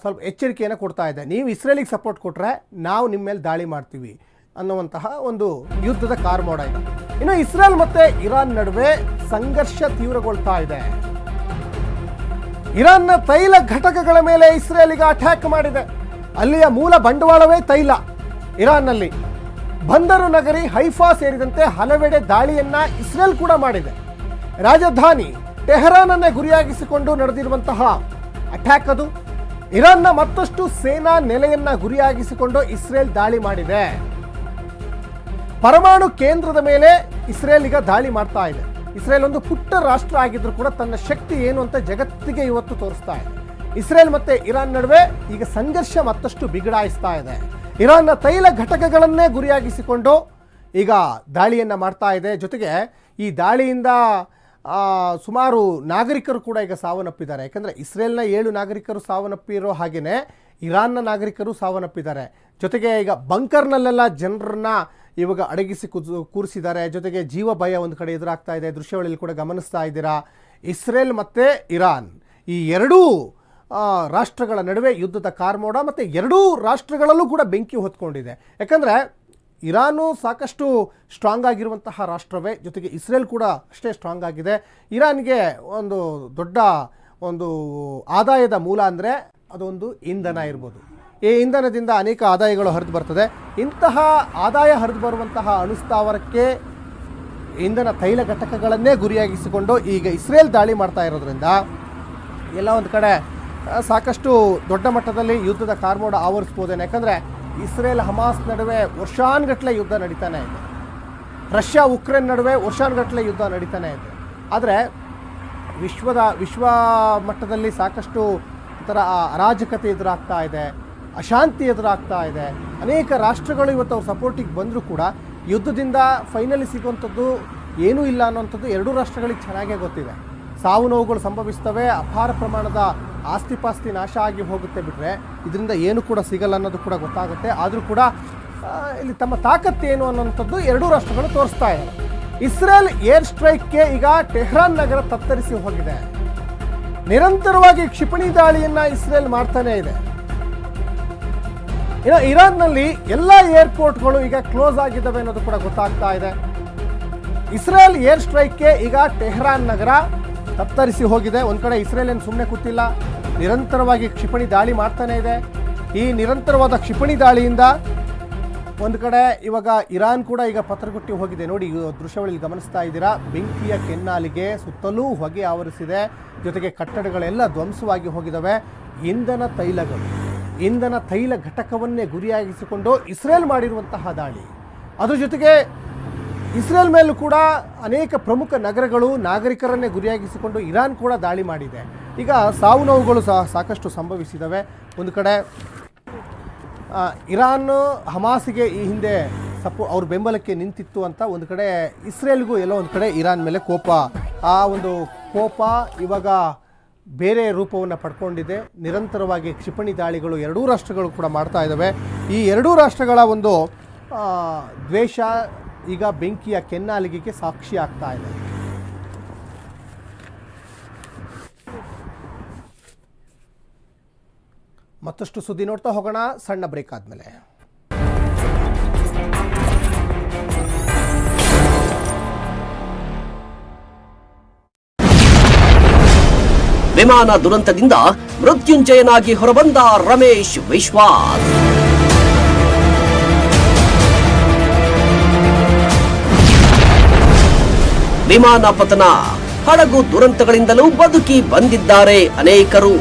ಸ್ವಲ್ಪ ಎಚ್ಚರಿಕೆಯನ್ನು ಕೊಡ್ತಾ ಇದೆ. ನೀವು ಇಸ್ರೇಲಿಗೆ ಸಪೋರ್ಟ್ ಕೊಟ್ಟರೆ ನಾವು ನಿಮ್ಮ ಮೇಲೆ ದಾಳಿ ಮಾಡ್ತೀವಿ. ಅನ್ನುವಂತಹ ಒಂದು ಯುದ್ಧದ ಕಾರ್ಮೋಡ ಇದೆ. ಇನ್ನು ಇಸ್ರೇಲ್ ಮತ್ತೆ ಇರಾನ್ ನಡುವೆ ಸಂಘರ್ಷ ತೀವ್ರಗೊಳ್ತಾ ಇದೆ. ಇರಾನ್ನ ತೈಲ ಘಟಕಗಳ ಮೇಲೆ ಇಸ್ರೇಲ್ ಅಟ್ಯಾಕ್ ಮಾಡಿದೆ. ಅಲ್ಲಿಯ ಮೂಲ ಬಂಡವಾಳವೇ ತೈಲ. ಇರಾನ್ನಲ್ಲಿ ಬಂದರು ನಗರಿ ಹೈಫಾ ಸೇರಿದಂತೆ ಹಲವೆಡೆ ದಾಳಿಯನ್ನ ಇಸ್ರೇಲ್ ಕೂಡ ಮಾಡಿದೆ. ರಾಜಧಾನಿ ಟೆಹರಾನನ್ನೇ ಗುರಿಯಾಗಿಸಿಕೊಂಡು ನಡೆದಿರುವಂತಹ ಅಟ್ಯಾಕ್ ಅದು. ಇರಾನ್ನ ಮತ್ತಷ್ಟು ಸೇನಾ ನೆಲೆಯನ್ನ ಗುರಿಯಾಗಿಸಿಕೊಂಡು ಇಸ್ರೇಲ್ ದಾಳಿ ಮಾಡಿದೆ. ಪರಮಾಣು ಕೇಂದ್ರದ ಮೇಲೆ ಇಸ್ರೇಲ್ ಈಗ ದಾಳಿ ಮಾಡ್ತಾ ಇದೆ. ಇಸ್ರೇಲ್ ಒಂದು ಪುಟ್ಟ ರಾಷ್ಟ್ರ ಆಗಿದ್ರು ಕೂಡ ತನ್ನ ಶಕ್ತಿ ಏನು ಅಂತ ಜಗತ್ತಿಗೆ ಇವತ್ತು ತೋರಿಸ್ತಾ ಇದೆ. ಇಸ್ರೇಲ್ ಮತ್ತೆ ಇರಾನ್ ನಡುವೆ ಈಗ ಸಂಘರ್ಷ ಮತ್ತಷ್ಟು ಬಿಗಡಾಯಿಸ್ತಾ ಇದೆ. ಇರಾನ್ನ ತೈಲ ಘಟಕಗಳನ್ನೇ ಗುರಿಯಾಗಿಸಿಕೊಂಡು ಈಗ ದಾಳಿಯನ್ನ ಮಾಡ್ತಾ ಇದೆ. ಜೊತೆಗೆ ಈ ದಾಳಿಯಿಂದ ಸುಮಾರು ನಾಗರಿಕರು ಕೂಡ ಈಗ ಸಾವನ್ನಪ್ಪಿದ್ದಾರೆ. ಯಾಕಂದರೆ ಇಸ್ರೇಲ್ನ ಏಳು ನಾಗರಿಕರು ಸಾವನ್ನಪ್ಪಿರೋ ಹಾಗೆಯೇ ಇರಾನ್ನ ನಾಗರಿಕರು ಸಾವನ್ನಪ್ಪಿದ್ದಾರೆ. ಜೊತೆಗೆ ಈಗ ಬಂಕರ್ನಲ್ಲೆಲ್ಲ ಜನರನ್ನ ಇವಾಗ ಅಡಗಿಸಿ ಕೂರಿಸಿದ್ದಾರೆ. ಜೊತೆಗೆ ಜೀವ ಭಯ ಒಂದು ಕಡೆ ಎದುರಾಗ್ತಾ ಇದೆ. ದೃಶ್ಯಾವಳಿಯಲ್ಲಿ ಕೂಡ ಗಮನಿಸ್ತಾ ಇದ್ದೀರಾ? ಇಸ್ರೇಲ್ ಮತ್ತು ಇರಾನ್. ಈ ಎರಡೂ ರಾಷ್ಟ್ರಗಳ ನಡುವೆ ಯುದ್ಧದ ಕಾರ್ಮೋಡ ಮತ್ತು ಎರಡೂ ರಾಷ್ಟ್ರಗಳಲ್ಲೂ ಕೂಡ ಬೆಂಕಿ ಹೊತ್ಕೊಂಡಿದೆ. ಯಾಕಂದರೆ ಇರಾನು ಸಾಕಷ್ಟು ಸ್ಟ್ರಾಂಗ್ ಆಗಿರುವಂತಹ ರಾಷ್ಟ್ರವೇ. ಜೊತೆಗೆ ಇಸ್ರೇಲ್ ಕೂಡ ಅಷ್ಟೇ ಸ್ಟ್ರಾಂಗ್ ಆಗಿದೆ. ಇರಾನ್ಗೆ ಒಂದು ದೊಡ್ಡ ಒಂದು ಆದಾಯದ ಮೂಲ ಅಂದರೆ ಅದೊಂದು ಇಂಧನ ಇರ್ಬೋದು. ಈ ಇಂಧನದಿಂದ ಅನೇಕ ಆದಾಯಗಳು ಹರಿದು ಬರ್ತದೆ. ಇಂತಹ ಆದಾಯ ಹರಿದು ಬರುವಂತಹ ಅಣುಸ್ಥಾವರಕ್ಕೆ ಇಂಧನ ತೈಲ ಘಟಕಗಳನ್ನೇ ಗುರಿಯಾಗಿಸಿಕೊಂಡು ಈಗ ಇಸ್ರೇಲ್ ದಾಳಿ ಮಾಡ್ತಾ ಇರೋದ್ರಿಂದ ಎಲ್ಲ ಒಂದು ಕಡೆ ಸಾಕಷ್ಟು ದೊಡ್ಡ ಮಟ್ಟದಲ್ಲಿ ಯುದ್ಧದ ಕಾರ್ಮೋಡ ಆವರಿಸ್ಬೋದೇನೆ. ಯಾಕಂದರೆ ಇಸ್ರೇಲ್ ಹಮಾಸ್ ನಡುವೆ ವರ್ಷಾನ್ಗಟ್ಟಲೆ ಯುದ್ಧ ನಡೀತಾನೆ ಇದೆ. ರಷ್ಯಾ ಉಕ್ರೇನ್ ನಡುವೆ ವರ್ಷಾನ್ಗಟ್ಟಲೆ ಯುದ್ಧ ನಡೀತಾನೆ ಇದೆ. ಆದರೆ ವಿಶ್ವದ, ವಿಶ್ವ ಮಟ್ಟದಲ್ಲಿ ಸಾಕಷ್ಟು ಒಂಥರ ಅರಾಜಕತೆ ಎದುರಾಗ್ತಾ ಇದೆ. ಅಶಾಂತಿ ಎದುರಾಗ್ತಾ ಇದೆ. ಅನೇಕ ರಾಷ್ಟ್ರಗಳು ಇವತ್ತು ಅವ್ರ ಸಪೋರ್ಟಿಗೆ ಬಂದರೂ ಕೂಡ ಯುದ್ಧದಿಂದ ಫೈನಲಿ ಸಿಗುವಂಥದ್ದು ಏನೂ ಇಲ್ಲ ಅನ್ನೋಂಥದ್ದು ಎರಡೂ ರಾಷ್ಟ್ರಗಳಿಗೆ ಚೆನ್ನಾಗೇ ಗೊತ್ತಿದೆ. ಸಾವು ನೋವುಗಳು ಸಂಭವಿಸ್ತವೆ, ಅಪಾರ ಪ್ರಮಾಣದ ಆಸ್ತಿಪಾಸ್ತಿ ನಾಶ ಆಗಿ ಹೋಗುತ್ತೆ ಬಿಟ್ಟರೆ ಇದರಿಂದ ಏನು ಕೂಡ ಸಿಗಲ್ಲ ಅನ್ನೋದು ಕೂಡ ಗೊತ್ತಾಗುತ್ತೆ. ಆದರೂ ಕೂಡ ಇಲ್ಲಿ ತಮ್ಮ ತಾಕತ್ತೇನು ಅನ್ನೋಂಥದ್ದು ಎರಡೂ ರಾಷ್ಟ್ರಗಳು ತೋರಿಸ್ತಾ ಇದೆ. ಇಸ್ರೇಲ್ ಏರ್ ಸ್ಟ್ರೈಕ್ಗೆ ಈಗ ಟೆಹ್ರಾನ್ ನಗರ ತತ್ತರಿಸಿ ಹೋಗಿದೆ. ನಿರಂತರವಾಗಿ ಕ್ಷಿಪಣಿ ದಾಳಿಯನ್ನು ಇಸ್ರೇಲ್ ಮಾಡ್ತಾನೆ ಇದೆ. ಇನ್ನು ಇರಾನ್ನಲ್ಲಿ ಎಲ್ಲ ಏರ್ಪೋರ್ಟ್ಗಳು ಈಗ ಕ್ಲೋಸ್ ಆಗಿದ್ದಾವೆ ಅನ್ನೋದು ಕೂಡ ಗೊತ್ತಾಗ್ತಾ ಇದೆ. ಇಸ್ರೇಲ್ ಏರ್ ಸ್ಟ್ರೈಕ್ಗೆ ಈಗ ಟೆಹ್ರಾನ್ ನಗರ ತತ್ತರಿಸಿ ಹೋಗಿದೆ. ಒಂದು ಕಡೆ ಇಸ್ರೇಲ್ ಏನು ಸುಮ್ಮನೆ ಕೂತಿಲ್ಲ. ನಿರಂತರವಾಗಿ ಕ್ಷಿಪಣಿ ದಾಳಿ ಮಾಡ್ತಾನೆ ಇದೆ. ಈ ನಿರಂತರವಾದ ಕ್ಷಿಪಣಿ ದಾಳಿಯಿಂದ ಒಂದು ಕಡೆ ಇವಾಗ ಇರಾನ್ ಕೂಡ ಈಗ ಪತ್ರಗುಟ್ಟಿ ಹೋಗಿದೆ. ನೋಡಿ, ಈ ದೃಶ್ಯಾವಳಿಯಲ್ಲಿ ಗಮನಿಸ್ತಾ ಇದ್ದೀರಾ? ಬೆಂಕಿಯ ಕೆನ್ನಾಲಿಗೆ ಸುತ್ತಲೂ ಹೊಗೆ ಆವರಿಸಿದೆ. ಜೊತೆಗೆ ಕಟ್ಟಡಗಳೆಲ್ಲ ಧ್ವಂಸವಾಗಿ ಹೋಗಿದ್ದಾವೆ. ಇಂಧನ ತೈಲಗಳು. ಇಂಧನ ತೈಲ ಘಟಕವನ್ನೇ ಗುರಿಯಾಗಿಸಿಕೊಂಡು ಇಸ್ರೇಲ್ ಮಾಡಿರುವಂತಹ ದಾಳಿ. ಅದರ ಜೊತೆಗೆ ಇಸ್ರೇಲ್ ಮೇಲೂ ಕೂಡ ಅನೇಕ ಪ್ರಮುಖ ನಗರಗಳು ನಾಗರಿಕರನ್ನೇ ಗುರಿಯಾಗಿಸಿಕೊಂಡು ಇರಾನ್ ಕೂಡ ದಾಳಿ ಮಾಡಿದೆ. ಈಗ ಸಾವು ನೋವುಗಳು ಸಹ ಸಾಕಷ್ಟು ಸಂಭವಿಸಿದವೆ. ಒಂದು ಕಡೆ ಇರಾನ್ ಹಮಾಸಿಗೆ ಈ ಹಿಂದೆ ಸಪ್ಪು ಅವ್ರ ಬೆಂಬಲಕ್ಕೆ ನಿಂತಿತ್ತು ಅಂತ ಒಂದು ಕಡೆ ಇಸ್ರೇಲ್ಗೂ ಎಲ್ಲೋ ಒಂದು ಕಡೆ ಇರಾನ್ ಮೇಲೆ ಕೋಪ. ಆ ಒಂದು ಕೋಪ ಇವಾಗ ಬೇರೆ ರೂಪವನ್ನು ಪಡ್ಕೊಂಡಿದೆ. ನಿರಂತರವಾಗಿ ಕ್ಷಿಪಣಿ ದಾಳಿಗಳು ಎರಡೂ ರಾಷ್ಟ್ರಗಳು ಕೂಡ ಮಾಡ್ತಾ ಇದ್ದಾವೆ ಈ ಎರಡೂ ರಾಷ್ಟ್ರಗಳ ಒಂದು ದ್ವೇಷ ಈಗ ಬೆಂಕಿಯ ಕೆನ್ನಾಲಿಗೆಗೆ ಸಾಕ್ಷಿ ಆಗ್ತಾ ಇದೆ. ಮತ್ತಷ್ಟು ಸುದ್ದಿ ನೋಡ್ತಾ ಹೋಗೋಣ. ಸಣ್ಣ ಬ್ರೇಕ್ ಆದಮೇಲೆ. ವಿಮಾನ ದುರಂತದಿಂದ ಮೃತ್ಯುಂಜಯನಾಗಿ ಹೊರಬಂದ ರಮೇಶ್ ವಿಶ್ವಾಸ್. ವಿಮಾನ ಪತನ. ಹಡಗು ದುರಂತಗಳಿಂದಲೂ ಬದುಕಿ ಬಂದಿದ್ದಾರೆ ಅನೇಕರು.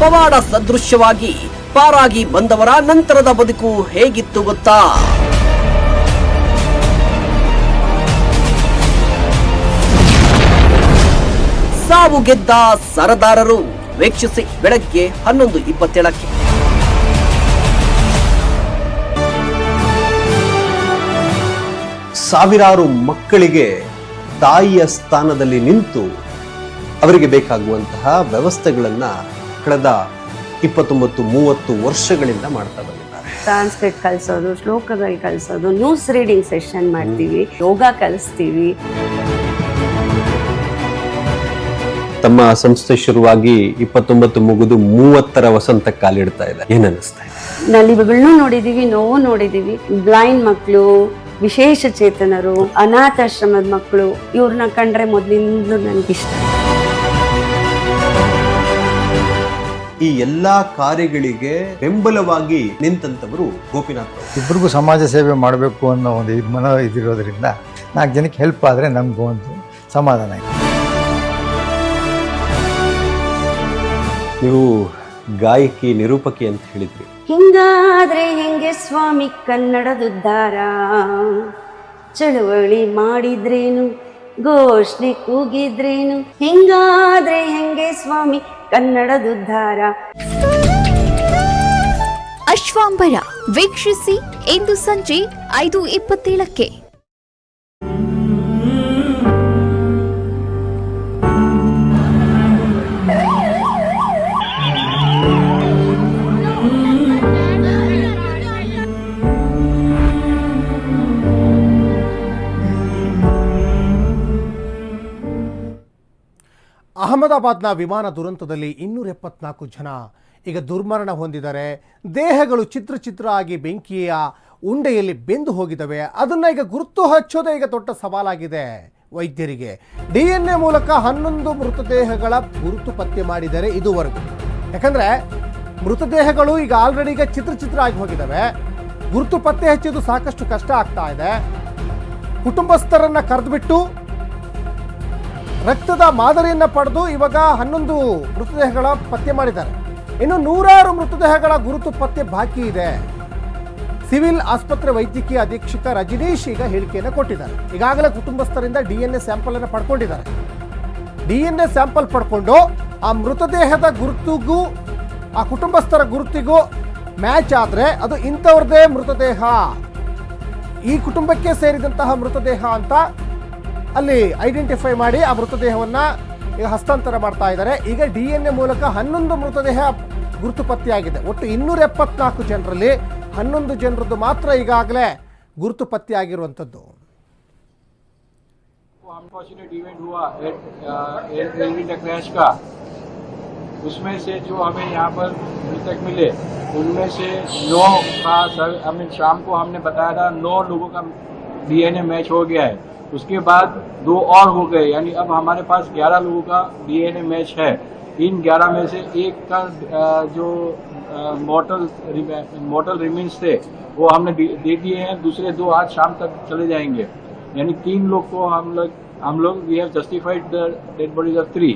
ಪವಾಡ ಸದೃಶ್ಯವಾಗಿ ಪಾರಾಗಿ ಬಂದವರ ನಂತರದ ಬದುಕು ಹೇಗಿತ್ತು ಗೊತ್ತಾ? ಸಾವು ಗೆದ್ದ ಸರದಾರರು ವೀಕ್ಷಿಸಿ ಬೆಳಗ್ಗೆ ಹನ್ನೊಂದು ಇಪ್ಪತ್ತೇಳಕ್ಕೆ. ಸಾವಿರಾರು ಮಕ್ಕಳಿಗೆ ತಾಯಿಯ ಸ್ಥಾನದಲ್ಲಿ ನಿಂತು ಅವರಿಗೆ ಬೇಕಾಗುವಂತಹ ವ್ಯವಸ್ಥೆಗಳನ್ನ ಕಳೆದ ಇಪ್ಪತ್ತೊಂಬತ್ತು ಮೂವತ್ತು ವರ್ಷಗಳಿಂದ ಮಾಡ್ತಾ ಬಂದಿದ್ದಾರೆ. ಸಾಂಸ್ಕ್ರಿಟ್ ಕಲಿಸೋದು ಶ್ಲೋಕಗಳು ಕಲಿಸೋದು ನ್ಯೂಸ್ ರೀಡಿಂಗ್ ಸೆಷನ್ ಮಾಡ್ತೀವಿ ಯೋಗ ಕಲಿಸ್ತೀವಿ. ತಮ್ಮ ಸಂಸ್ಥೆ ಶುರುವಾಗಿ ಇಪ್ಪತ್ತೊಂಬತ್ತು ಮುಗಿದು ಮೂವತ್ತರ ವಸಂತ ಕಾಲಿಡ್ತಾ ಇದೆ. ಏನನ್ನಿಸ್ತಾ ಇದೆ? ನಲಿವುಗಳನ್ನು ನೋಡಿದೀವಿ ನೋವು ನೋಡಿದೀವಿ. ಬ್ಲೈಂಡ್ ಮಕ್ಕಳು ವಿಶೇಷ ಚೇತನರು ಅನಾಥಾಶ್ರಮದ ಮಕ್ಕಳು ಇವ್ರನ್ನ ಕಂಡ್ರೆ ಮೊದಲಿಂದ ನನಗಿಷ್ಟ ಈ ಎಲ್ಲಾ ಕಾರ್ಯಗಳಿಗೆ ಬೆಂಬಲವಾಗಿ ನಿಂತಂತವರು ಗೋಪಿನಾಥ್ ಅವರು. ಇಬ್ಬರಿಗೂ ಸಮಾಜ ಸೇವೆ ಮಾಡಬೇಕು ಅನ್ನೋ ಒಂದು ಮನ ಮನೋ ಇದಿರೋದ್ರಿಂದ ನಾಲ್ಕು ಜನಕ್ಕೆ ಹೆಲ್ಪ್ ಆದರೆ ನಮಗೂ ಒಂದು ಸಮಾಧಾನ ಇದೆ ನೀವು ಗಾಯಕಿ ನಿರೂಪಕಿ ಅಂತ ಹೇಳಿದ್ರಿ. ಹಿಂಗಾದ್ರೆ ಹೆಂಗೆ ಸ್ವಾಮಿ ಕನ್ನಡದುದ್ದಾರ ಚಳುವಳಿ ಮಾಡಿದ್ರೇನು? ಘೋಷಣೆ ಕೂಗಿದ್ರೇನು? ಹಿಂಗಾದ್ರೆ ಹೆಂಗೆ ಸ್ವಾಮಿ ಕನ್ನಡದುದ್ಧಾರ ಅಶ್ವಾಂಬರ ವೀಕ್ಷಿಸಿ ಇಂದು ಸಂಜೆ ಐದು ಇಪ್ಪತ್ತೇಳಕ್ಕೆ. ಅಹಮದಾಬಾದ್ನ ವಿಮಾನ ದುರಂತದಲ್ಲಿ ಇನ್ನೂರ ಎಪ್ಪತ್ನಾಲ್ಕು ಜನ ಈಗ ದುರ್ಮರಣ ಹೊಂದಿದ್ದಾರೆ. ದೇಹಗಳು ಚಿತ್ರ ಚಿತ್ರ ಆಗಿ ಬೆಂಕಿಯ ಉಂಡೆಯಲ್ಲಿ ಬೆಂದು ಹೋಗಿದ್ದಾವೆ. ಅದನ್ನು ಈಗ ಗುರುತು ಹಚ್ಚೋದೇ ಈಗ ದೊಡ್ಡ ಸವಾಲಾಗಿದೆ ವೈದ್ಯರಿಗೆ. ಡಿ ಎನ್ ಎ ಮೂಲಕ ಹನ್ನೊಂದು ಮೃತದೇಹಗಳ ಗುರುತು ಪತ್ತೆ ಮಾಡಿದರೆ ಇದುವರೆಗೂ. ಯಾಕಂದ್ರೆ ಮೃತದೇಹಗಳು ಈಗ ಆಲ್ರೆಡಿ ಈಗ ಚಿತ್ರ ಚಿತ್ರ ಆಗಿ ಹೋಗಿದ್ದಾವೆ. ಗುರುತು ಪತ್ತೆ ಹಚ್ಚೋದು ಸಾಕಷ್ಟು ಕಷ್ಟ ಆಗ್ತಾ ಇದೆ. ಕುಟುಂಬಸ್ಥರನ್ನ ಕರೆದುಬಿಟ್ಟು ರಕ್ತದ ಮಾದರಿಯನ್ನು ಪಡೆದು ಇವಾಗ ಹನ್ನೊಂದು ಮೃತದೇಹಗಳ ಪತ್ತೆ ಮಾಡಿದ್ದಾರೆ. ಇನ್ನು ನೂರಾರು ಮೃತದೇಹಗಳ ಗುರುತು ಪತ್ತೆ ಬಾಕಿ ಇದೆ. ಸಿವಿಲ್ ಆಸ್ಪತ್ರೆ ವೈದ್ಯಕೀಯ ಅಧೀಕ್ಷಕ ರಜನೀಶ್ ಈಗ ಹೇಳಿಕೆಯನ್ನು ಕೊಟ್ಟಿದ್ದಾರೆ. ಈಗಾಗಲೇ ಕುಟುಂಬಸ್ಥರಿಂದ ಡಿ ಎನ್ ಎ ಸ್ಯಾಂಪಲ್ ಅನ್ನು ಪಡ್ಕೊಂಡಿದ್ದಾರೆ. ಡಿ ಎನ್ ಎ ಸ್ಯಾಂಪಲ್ ಪಡ್ಕೊಂಡು ಆ ಮೃತದೇಹದ ಗುರುತಿಗೂ, ಆ ಕುಟುಂಬಸ್ಥರ ಗುರುತಿಗೂ ಮ್ಯಾಚ್ ಆದರೆ ಅದು ಇಂಥವ್ರದೇ ಮೃತದೇಹ. ಈ ಕುಟುಂಬಕ್ಕೆ ಸೇರಿದಂತಹ ಮೃತದೇಹ ಅಂತ ಅಲ್ಲಿ ಐಡೆಂಟಿಫೈ ಮಾಡಿ ಆ ಮೃತದೇಹವನ್ನ ಈಗ ಹಸ್ತಾಂತರ ಮಾಡ್ತಾ ಇದ್ದಾರೆ ಈಗ ಡಿ ಎನ್ ಎ ಮೂಲಕ ಹನ್ನೊಂದು ಮೃತದೇಹ ಗುರುತು ಪತ್ತೆಯಾಗಿದೆ ಒಟ್ಟು ಇನ್ನೂರ ಎಪ್ಪತ್ನಾಲ್ಕು ಜನರಲ್ಲಿ ಹನ್ನೊಂದು ಜನರದ್ದು ಮಾತ್ರ ಈಗಾಗಲೇ ಗುರುತು ಪತ್ತೆಯಾಗಿರುವಂಥದ್ದು अनफॉर्चुनेट इवेंट हुआ एयर रेलवे क्रैश का उसमें से जो हमें यहाँ पर मृतक मिले उनमें से नौ का सर हमें शाम को हमने बताया था नौ लोगों का डीएनए मैच हो गया है उसके बाद दो और हो गए, यानी अब हमारे पास 11 लोगों का डीएनए मैच है। इन 11 में से एक का जो मॉटल मॉटल रिमेन्स थे, वो हमने दे दिए हैं। दूसरे दो आज शाम तक चले जाएँगे। यानी तीन लोग को हम लोग हम लोग we have justified the dead bodies of three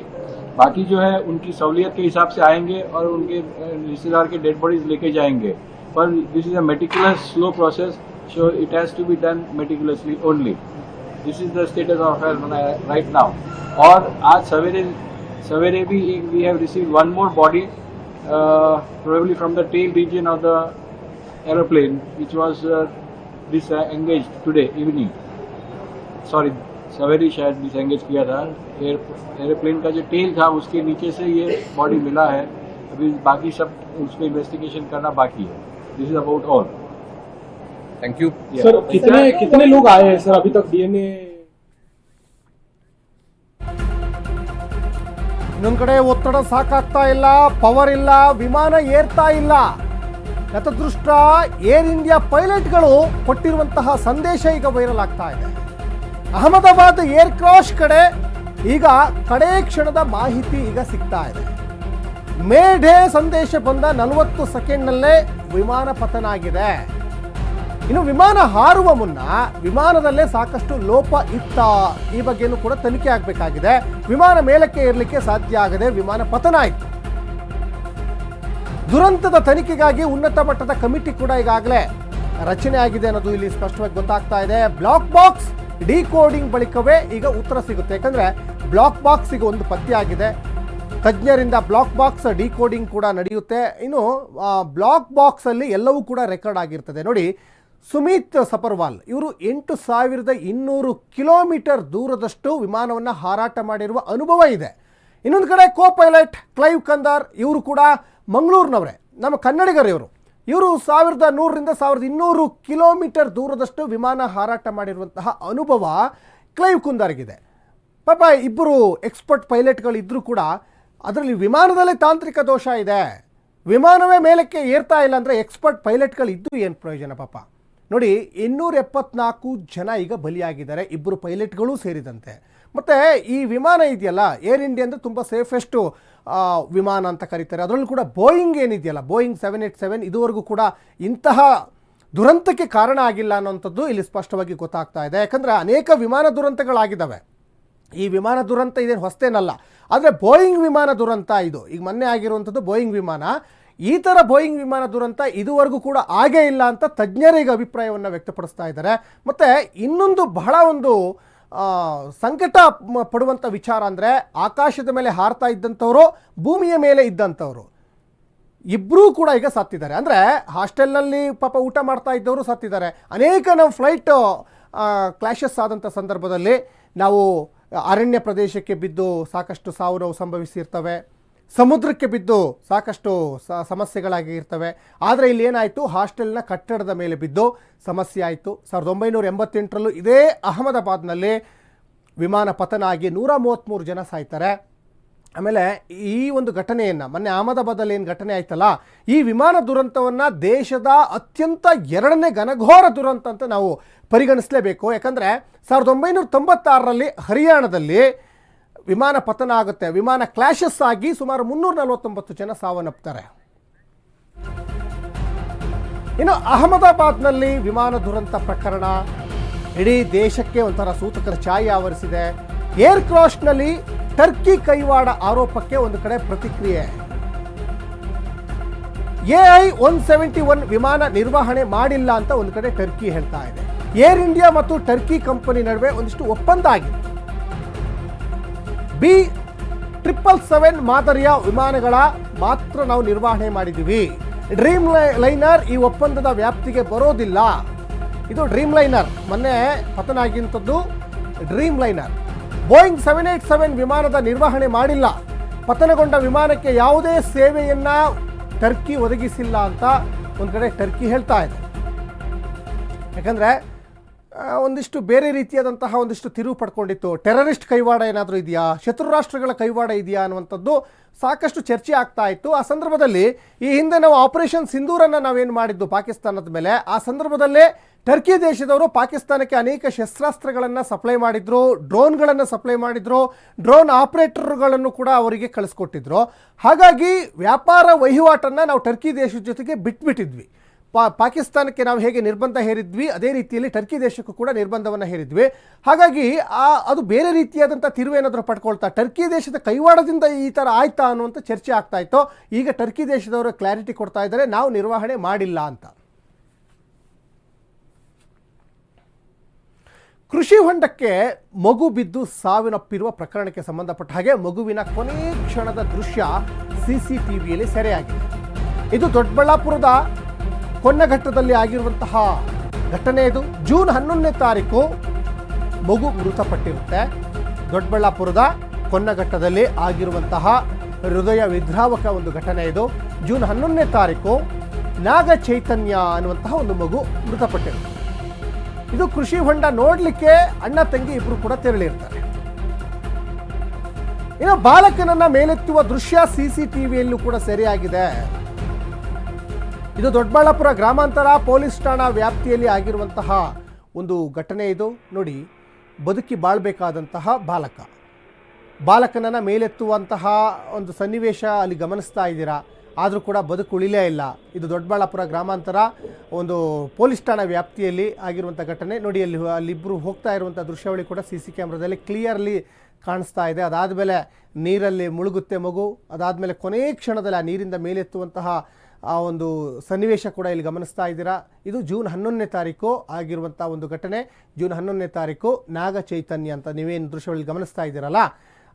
बाकी जो है, उनकी सहूलियत के हिसाब से आएँगे और उनके रिश्तेदार के डेड बॉडीज लेके जाएँगे। पर this is a meticulous slow process so it has to be done meticulously only this is the status of affair right now और आज सवेरे सवेरे भी एक we have receive one more body probably from the tail region of the aeroplane which was uh, disengaged today evening. Sorry सवेरे शायद disengage किया था। एरोप्लेन का जो टेल था उसके नीचे से ये बॉडी मिला है। अभी बाकी सब उसमें इन्वेस्टिगेशन करना बाकी है। This is about all thank you sir कितने कितने लोग आए हैं सर अभी तक डीएनए ಇನ್ನೊಂದು ಕಡೆ ಒತ್ತಡ ಸಾಕಾಗ್ತಾ ಇಲ್ಲ ಪವರ್ ಇಲ್ಲ ವಿಮಾನ ಏರ್ತಾ ಇಲ್ಲ ನತದೃಷ್ಟ ಏರ್ ಇಂಡಿಯಾ ಪೈಲಟ್ಗಳು ಕೊಟ್ಟಿರುವಂತಹ ಸಂದೇಶ ಈಗ ವೈರಲ್ ಆಗ್ತಾ ಇದೆ ಅಹಮದಾಬಾದ್ ಏರ್ ಕ್ರಾಶ್ ಕಡೆ ಈಗ ಕಡೇ ಕ್ಷಣದ ಮಾಹಿತಿ ಈಗ ಸಿಗ್ತಾ ಇದೆ ಮೇಢೆ ಸಂದೇಶ ಬಂದ ನಲವತ್ತು ಸೆಕೆಂಡ್ನಲ್ಲೇ ವಿಮಾನ ಪತನ ಆಗಿದೆ ಇನ್ನು ವಿಮಾನ ಹಾರುವ ಮುನ್ನ ವಿಮಾನದಲ್ಲೇ ಸಾಕಷ್ಟು ಲೋಪ ಇತ್ತ ಈ ಬಗ್ಗೆನೂ ಕೂಡ ತನಿಖೆ ಆಗಬೇಕಾಗಿದೆ. ವಿಮಾನ ಮೇಲಕ್ಕೆ ಏರಲಿಕ್ಕೆ ಸಾಧ್ಯ ಆಗದೆ ವಿಮಾನ ಪತನ ಆಯಿತು. ದುರಂತದ ತನಿಖೆಗಾಗಿ ಉನ್ನತ ಮಟ್ಟದ ಕಮಿಟಿ ಕೂಡ ಈಗಾಗಲೇ ರಚನೆ ಆಗಿದೆ ಅನ್ನೋದು ಇಲ್ಲಿ ಸ್ಪಷ್ಟವಾಗಿ ಗೊತ್ತಾಗ್ತಾ ಇದೆ. ಬ್ಲಾಕ್ ಬಾಕ್ಸ್ ಡಿಕೋಡಿಂಗ್ ಬಳಿಕವೇ ಈಗ ಉತ್ತರ ಸಿಗುತ್ತೆ. ಯಾಕಂದ್ರೆ ಬ್ಲಾಕ್ ಬಾಕ್ಸ್ ಒಂದು ಪತ್ತೆ ಆಗಿದೆ. ತಜ್ಞರಿಂದ ಬ್ಲಾಕ್ ಬಾಕ್ಸ್ ಡಿಕೋಡಿಂಗ್ ಕೂಡ ನಡೆಯುತ್ತೆ. ಇನ್ನು ಬ್ಲಾಕ್ ಬಾಕ್ಸಲ್ಲಿ ಎಲ್ಲವೂ ಕೂಡ ರೆಕಾರ್ಡ್ ಆಗಿರ್ತದೆ. ನೋಡಿ ಸುಮಿತ್ ಸಪರ್ವಾಲ್, ಇವರು ಎಂಟು ಸಾವಿರದ ಇನ್ನೂರು ಕಿಲೋಮೀಟರ್ ದೂರದಷ್ಟು ವಿಮಾನವನ್ನು ಹಾರಾಟ ಮಾಡಿರುವ ಅನುಭವ ಇದೆ. ಇನ್ನೊಂದು ಕಡೆ ಕೋ ಪೈಲಟ್ ಕ್ಲೈವ್ ಕಂದಾರ್, ಇವರು ಕೂಡ ಮಂಗಳೂರಿನವರೇ, ನಮ್ಮ ಕನ್ನಡಿಗರು ಇವರು. ಇವರು ಸಾವಿರದ ನೂರರಿಂದ ಸಾವಿರದ ಇನ್ನೂರು ಕಿಲೋಮೀಟರ್ ದೂರದಷ್ಟು ವಿಮಾನ ಹಾರಾಟ ಮಾಡಿರುವಂತಹ ಅನುಭವ ಕ್ಲೈವ್ ಕುಂದಾರ್ಗಿದೆ. ಪಾಪ, ಇಬ್ಬರು ಎಕ್ಸ್ಪರ್ಟ್ ಪೈಲಟ್ಗಳು ಇದ್ದರೂ ಕೂಡ ಅದರಲ್ಲಿ ವಿಮಾನದಲ್ಲೇ ತಾಂತ್ರಿಕ ದೋಷ ಇದೆ. ವಿಮಾನವೇ ಮೇಲಕ್ಕೆ ಏರ್ತಾ ಇಲ್ಲ ಅಂದರೆ ಎಕ್ಸ್ಪರ್ಟ್ ಪೈಲಟ್ಗಳು ಇದ್ದು ಏನು ಪ್ರಯೋಜನ ಪಾಪ? ನೋಡಿ ಇನ್ನೂರ ಎಪ್ಪತ್ನಾಲ್ಕು ಜನ ಈಗ ಬಲಿಯಾಗಿದ್ದಾರೆ. ಇಬ್ಬರು ಪೈಲಟ್ಗಳು ಸೇರಿದಂತೆ. ಮತ್ತು ಈ ವಿಮಾನ ಇದೆಯಲ್ಲ, ಏರ್ ಇಂಡಿಯಾ ಅಂದರೆ ತುಂಬ ಸೇಫೆಸ್ಟು ವಿಮಾನ ಅಂತ ಕರೀತಾರೆ. ಅದರಲ್ಲೂ ಕೂಡ ಬೋಯಿಂಗ್ ಏನಿದೆಯಲ್ಲ, ಬೋಯಿಂಗ್ ಸೆವೆನ್ ಏಟ್ ಸೆವೆನ್ ಇದುವರೆಗೂ ಕೂಡ ಇಂತಹ ದುರಂತಕ್ಕೆ ಕಾರಣ ಆಗಿಲ್ಲ ಅನ್ನೋಂಥದ್ದು ಇಲ್ಲಿ ಸ್ಪಷ್ಟವಾಗಿ ಗೊತ್ತಾಗ್ತಾ ಇದೆ. ಯಾಕಂದರೆ ಅನೇಕ ವಿಮಾನ ದುರಂತಗಳಾಗಿದ್ದಾವೆ. ಈ ವಿಮಾನ ದುರಂತ ಇದೇನು ಹೊಸ್ತೇನಲ್ಲ. ಆದರೆ ಬೋಯಿಂಗ್ ವಿಮಾನ ದುರಂತ ಇದು. ಈಗ ಮೊನ್ನೆ ಆಗಿರುವಂಥದ್ದು ಬೋಯಿಂಗ್ ವಿಮಾನ. ಈ ಥರ ಬೋಯಿಂಗ್ ವಿಮಾನ ದುರಂತ ಇದುವರೆಗೂ ಕೂಡ ಆಗೇ ಇಲ್ಲ ಅಂತ ತಜ್ಞರೀಗ ಅಭಿಪ್ರಾಯವನ್ನು ವ್ಯಕ್ತಪಡಿಸ್ತಾ ಇದ್ದಾರೆ. ಮತ್ತು ಇನ್ನೊಂದು ಬಹಳ ಒಂದು ಸಂಕಟ ಪಡುವಂಥ ವಿಚಾರ ಅಂದರೆ ಆಕಾಶದ ಮೇಲೆ ಹಾರ್ತಾ ಇದ್ದಂಥವರು, ಭೂಮಿಯ ಮೇಲೆ ಇದ್ದಂಥವರು. ಇಬ್ಬರೂ ಕೂಡ ಈಗ ಸತ್ತಿದ್ದಾರೆ. ಅಂದರೆ ಹಾಸ್ಟೆಲ್ನಲ್ಲಿ ಪಾಪ ಊಟ ಮಾಡ್ತಾ ಇದ್ದವರು ಸತ್ತಿದ್ದಾರೆ. ಅನೇಕ ನಾವು ಫ್ಲೈಟ್ ಕ್ಲಾಶಸ್ ಆದಂಥ ಸಂದರ್ಭದಲ್ಲಿ ನಾವು ಅರಣ್ಯ ಪ್ರದೇಶಕ್ಕೆ ಬಿದ್ದು ಸಾಕಷ್ಟು ಸಾವು ನೋವು ಸಂಭವಿಸಿರ್ತವೆ. ಸಮುದ್ರಕ್ಕೆ ಬಿದ್ದು ಸಾಕಷ್ಟು ಸಮಸ್ಯೆಗಳಾಗಿ ಇರ್ತವೆ. ಆದರೆ ಇಲ್ಲಿ ಏನಾಯಿತು? ಹಾಸ್ಟೆಲ್ನ ಕಟ್ಟಡದ ಮೇಲೆ ಬಿದ್ದು ಸಮಸ್ಯೆ ಆಯಿತು. ಸಾವಿರದ ಒಂಬೈನೂರ ಎಂಬತ್ತೆಂಟರಲ್ಲೂ ಇದೇ ಅಹಮದಾಬಾದ್ನಲ್ಲಿ ವಿಮಾನ ಪತನ ಆಗಿ ನೂರ ಮೂವತ್ತ್ಮೂರು ಜನ ಸಾಯ್ತಾರೆ. ಆಮೇಲೆ ಈ ಒಂದು ಘಟನೆಯನ್ನು, ಮೊನ್ನೆ ಅಹಮದಾಬಾದಲ್ಲಿ ಏನು ಘಟನೆ ಆಯ್ತಲ್ಲ, ಈ ವಿಮಾನ ದುರಂತವನ್ನು ದೇಶದ ಅತ್ಯಂತ ಎರಡನೇ ಘನಘೋರ ದುರಂತ ಅಂತ ನಾವು ಪರಿಗಣಿಸಲೇಬೇಕು. ಯಾಕಂದರೆ ಸಾವಿರದ ಒಂಬೈನೂರ ತೊಂಬತ್ತಾರರಲ್ಲಿ ಹರಿಯಾಣದಲ್ಲಿ ವಿಮಾನ ಪತನ ಆಗುತ್ತೆ. ವಿಮಾನ ಕ್ಲಾಶಸ್ ಆಗಿ ಸುಮಾರು ಮುನ್ನೂರ ನಲವತ್ತೊಂಬತ್ತು ಜನ ಸಾವನ್ನಪ್ತಾರೆ. ಇನ್ನು ಅಹಮದಾಬಾದ್ನಲ್ಲಿ ವಿಮಾನ ದುರಂತ ಪ್ರಕರಣ. ಇಡೀ ದೇಶಕ್ಕೆ ಒಂಥರ ಸೂತಕರ ಛಾಯೆ ಆವರಿಸಿದೆ. ಏರ್ ಕ್ರಾಶ್ನಲ್ಲಿ ಟರ್ಕಿ ಕೈವಾಡ ಆರೋಪಕ್ಕೆ ಒಂದು ಕಡೆ ಪ್ರತಿಕ್ರಿಯೆ. ಎಐ ಒನ್ ಸೆವೆಂಟಿ ಒನ್ ವಿಮಾನ ನಿರ್ವಹಣೆ ಮಾಡಿಲ್ಲ ಅಂತ ಒಂದು ಕಡೆ ಟರ್ಕಿ ಹೇಳ್ತಾ ಇದೆ. ಏರ್ ಇಂಡಿಯಾ ಮತ್ತು ಟರ್ಕಿ ಕಂಪನಿ ನಡುವೆ ಒಂದಿಷ್ಟು ಒಪ್ಪಂದ ಆಗಿದೆ. ಬಿ ಟ್ರಿಪಲ್ ಸೆವೆನ್ ಮಾದರಿಯ ವಿಮಾನಗಳ ಮಾತ್ರ ನಾವು ನಿರ್ವಹಣೆ ಮಾಡಿದ್ದೀವಿ. ಡ್ರೀಮ್ ಲೈನರ್ ಈ ಒಪ್ಪಂದದ ವ್ಯಾಪ್ತಿಗೆ ಬರೋದಿಲ್ಲ. ಇದು ಡ್ರೀಮ್ ಲೈನರ್ ಮೊನ್ನೆ ಪತನ ಆಗಿಂಥದ್ದು Dreamliner Boeing seven eight seven ವಿಮಾನದ ನಿರ್ವಹಣೆ ಮಾಡಿಲ್ಲ. ಪತನಗೊಂಡ ವಿಮಾನಕ್ಕೆ ಯಾವುದೇ ಸೇವೆಯನ್ನು ಟರ್ಕಿ ಒದಗಿಸಿಲ್ಲ ಅಂತ ಒಂದು ಕಡೆ ಟರ್ಕಿ ಹೇಳ್ತಾ ಇದೆ. ಯಾಕಂದರೆ ಒಂದಿಷ್ಟು ಬೇರೆ ರೀತಿಯಾದಂತಹ ಒಂದಿಷ್ಟು ತಿರುವು ಪಡ್ಕೊಂಡಿತ್ತು. ಟೆರರಿಸ್ಟ್ ಕೈವಾಡ ಏನಾದರೂ ಇದೆಯಾ? ಶತ್ರು ರಾಷ್ಟ್ರಗಳ ಕೈವಾಡ ಇದೆಯಾ ಅನ್ನುವಂಥದ್ದು ಸಾಕಷ್ಟು ಚರ್ಚೆ ಆಗ್ತಾ ಇತ್ತು. ಆ ಸಂದರ್ಭದಲ್ಲಿ ಈ ಹಿಂದೆ ನಾವು ಆಪರೇಷನ್ ಸಿಂಧೂರನ್ನು ನಾವೇನು ಮಾಡಿದ್ದು ಪಾಕಿಸ್ತಾನದ ಮೇಲೆ, ಆ ಸಂದರ್ಭದಲ್ಲೇ ಟರ್ಕಿ ದೇಶದವರು ಪಾಕಿಸ್ತಾನಕ್ಕೆ ಅನೇಕ ಶಸ್ತ್ರಾಸ್ತ್ರಗಳನ್ನು ಸಪ್ಲೈ ಮಾಡಿದ್ರು, ಡ್ರೋನ್ಗಳನ್ನು ಸಪ್ಲೈ ಮಾಡಿದ್ರು, ಡ್ರೋನ್ ಆಪರೇಟರ್ಗಳನ್ನು ಕೂಡ ಅವರಿಗೆ ಕಳಿಸ್ಕೊಟ್ಟಿದ್ರು. ಹಾಗಾಗಿ ವ್ಯಾಪಾರ ವಹಿವಾಟನ್ನು ನಾವು ಟರ್ಕಿ ದೇಶದ ಜೊತೆಗೆ ಬಿಟ್ಬಿಟ್ಟಿದ್ವಿ. ಪಾಕಿಸ್ತಾನಕ್ಕೆ ನಾವು ಹೇಗೆ ನಿರ್ಬಂಧ ಹೇರಿದ್ವಿ, ಅದೇ ರೀತಿಯಲ್ಲಿ ಟರ್ಕಿ ದೇಶಕ್ಕೂ ಕೂಡ ನಿರ್ಬಂಧವನ್ನು ಹೇರಿದ್ವಿ. ಹಾಗಾಗಿ ಆ, ಅದು ಬೇರೆ ರೀತಿಯಾದಂಥ ತಿರುವೇನಾದರೂ ಪಡ್ಕೊಳ್ತಾ, ಟರ್ಕಿ ದೇಶದ ಕೈವಾಡದಿಂದ ಈ ಥರ ಆಯ್ತಾ ಅನ್ನುವಂಥ ಚರ್ಚೆ ಆಗ್ತಾ ಇತ್ತು. ಈಗ ಟರ್ಕಿ ದೇಶದವರು ಕ್ಲಾರಿಟಿ ಕೊಡ್ತಾ ಇದ್ದಾರೆ, ನಾವು ನಿರ್ವಹಣೆ ಮಾಡಿಲ್ಲ ಅಂತ. ಕೃಷಿ ಹೊಂಡಕ್ಕೆ ಮಗು ಬಿದ್ದು ಸಾವಿನಪ್ಪಿರುವ ಪ್ರಕರಣಕ್ಕೆ ಸಂಬಂಧಪಟ್ಟ ಹಾಗೆ ಮಗುವಿನ ಕೊನೆ ಕ್ಷಣದ ದೃಶ್ಯ ಸಿಸಿಟಿವಿಯಲ್ಲಿ ಸೆರೆಯಾಗಿದೆ. ಇದು ದೊಡ್ಡಬಳ್ಳಾಪುರದ ಕೊನ್ನಘಟ್ಟದಲ್ಲಿ ಆಗಿರುವಂತಹ ಘಟನೆ ಇದು. ಜೂನ್ ಹನ್ನೊಂದನೇ ತಾರೀಕು ಮಗು ಮೃತಪಟ್ಟಿರುತ್ತೆ. ದೊಡ್ಡಬಳ್ಳಾಪುರದ ಕೊನ್ನಘಟ್ಟದಲ್ಲಿ ಆಗಿರುವಂತಹ ಹೃದಯ ವಿದ್ರಾವಕ ಒಂದು ಘಟನೆ ಇದು. ಜೂನ್ ಹನ್ನೊಂದನೇ ತಾರೀಕು ನಾಗ ಚೈತನ್ಯ ಅನ್ನುವಂತಹ ಒಂದು ಮಗು ಮೃತಪಟ್ಟಿರುತ್ತೆ. ಇದು ಕೃಷಿ ಹೊಂಡ ನೋಡಲಿಕ್ಕೆ ಅಣ್ಣ ತಂಗಿ ಇಬ್ರು ಕೂಡ ತೆರಳಿರ್ತಾರೆ. ಇನ್ನು ಬಾಲಕನನ್ನ ಮೇಲೆತ್ತುವ ದೃಶ್ಯ ಸಿ ಸಿ ಟಿವಿಯಲ್ಲೂ ಕೂಡ ಸೆರೆಯಾಗಿದೆ. ಇದು ದೊಡ್ಡಬಳ್ಳಾಪುರ ಗ್ರಾಮಾಂತರ ಪೊಲೀಸ್ ಠಾಣಾ ವ್ಯಾಪ್ತಿಯಲ್ಲಿ ಆಗಿರುವಂತಹ ಒಂದು ಘಟನೆ ಇದು. ನೋಡಿ, ಬದುಕಿ ಬಾಳ್ಬೇಕಾದಂತಹ ಬಾಲಕ. ಬಾಲಕನನ್ನು ಮೇಲೆತ್ತುವಂತಹ ಒಂದು ಸನ್ನಿವೇಶ ಅಲ್ಲಿ ಗಮನಿಸ್ತಾ ಇದ್ದೀರಾ? ಆದರೂ ಕೂಡ ಬದುಕು ಉಳಿಲೇ ಇಲ್ಲ. ಇದು ದೊಡ್ಡಬಳ್ಳಾಪುರ ಗ್ರಾಮಾಂತರ ಒಂದು ಪೊಲೀಸ್ ಠಾಣಾ ವ್ಯಾಪ್ತಿಯಲ್ಲಿ ಆಗಿರುವಂಥ ಘಟನೆ. ನೋಡಿ, ಅಲ್ಲಿ ಅಲ್ಲಿಬ್ಬರು ಹೋಗ್ತಾ ಇರುವಂಥ ದೃಶ್ಯಾವಳಿ ಕೂಡ ಸಿ ಸಿ ಕ್ಯಾಮ್ರಾದಲ್ಲಿ ಕ್ಲಿಯರ್ಲಿ ಕಾಣಿಸ್ತಾ ಇದೆ. ಅದಾದಮೇಲೆ ನೀರಲ್ಲಿ ಮುಳುಗುತ್ತೆ ಮಗು. ಅದಾದಮೇಲೆ ಕೊನೆಯ ಕ್ಷಣದಲ್ಲಿ ಆ ನೀರಿಂದ ಮೇಲೆತ್ತುವಂತಹ ಆ ಒಂದು ಸನ್ನಿವೇಶ ಕೂಡ ಇಲ್ಲಿ ಗಮನಿಸ್ತಾ ಇದ್ದೀರಾ. ಇದು ಜೂನ್ ಹನ್ನೊಂದನೇ ತಾರೀಕು ಆಗಿರುವಂಥ ಒಂದು ಘಟನೆ. ಜೂನ್ ಹನ್ನೊಂದನೇ ತಾರೀಕು ನಾಗ ಚೈತನ್ಯ ಅಂತ ನೀವೇನು ದೃಶ್ಯಗಳಲ್ಲಿ ಗಮನಿಸ್ತಾ ಇದ್ದೀರಲ್ಲ,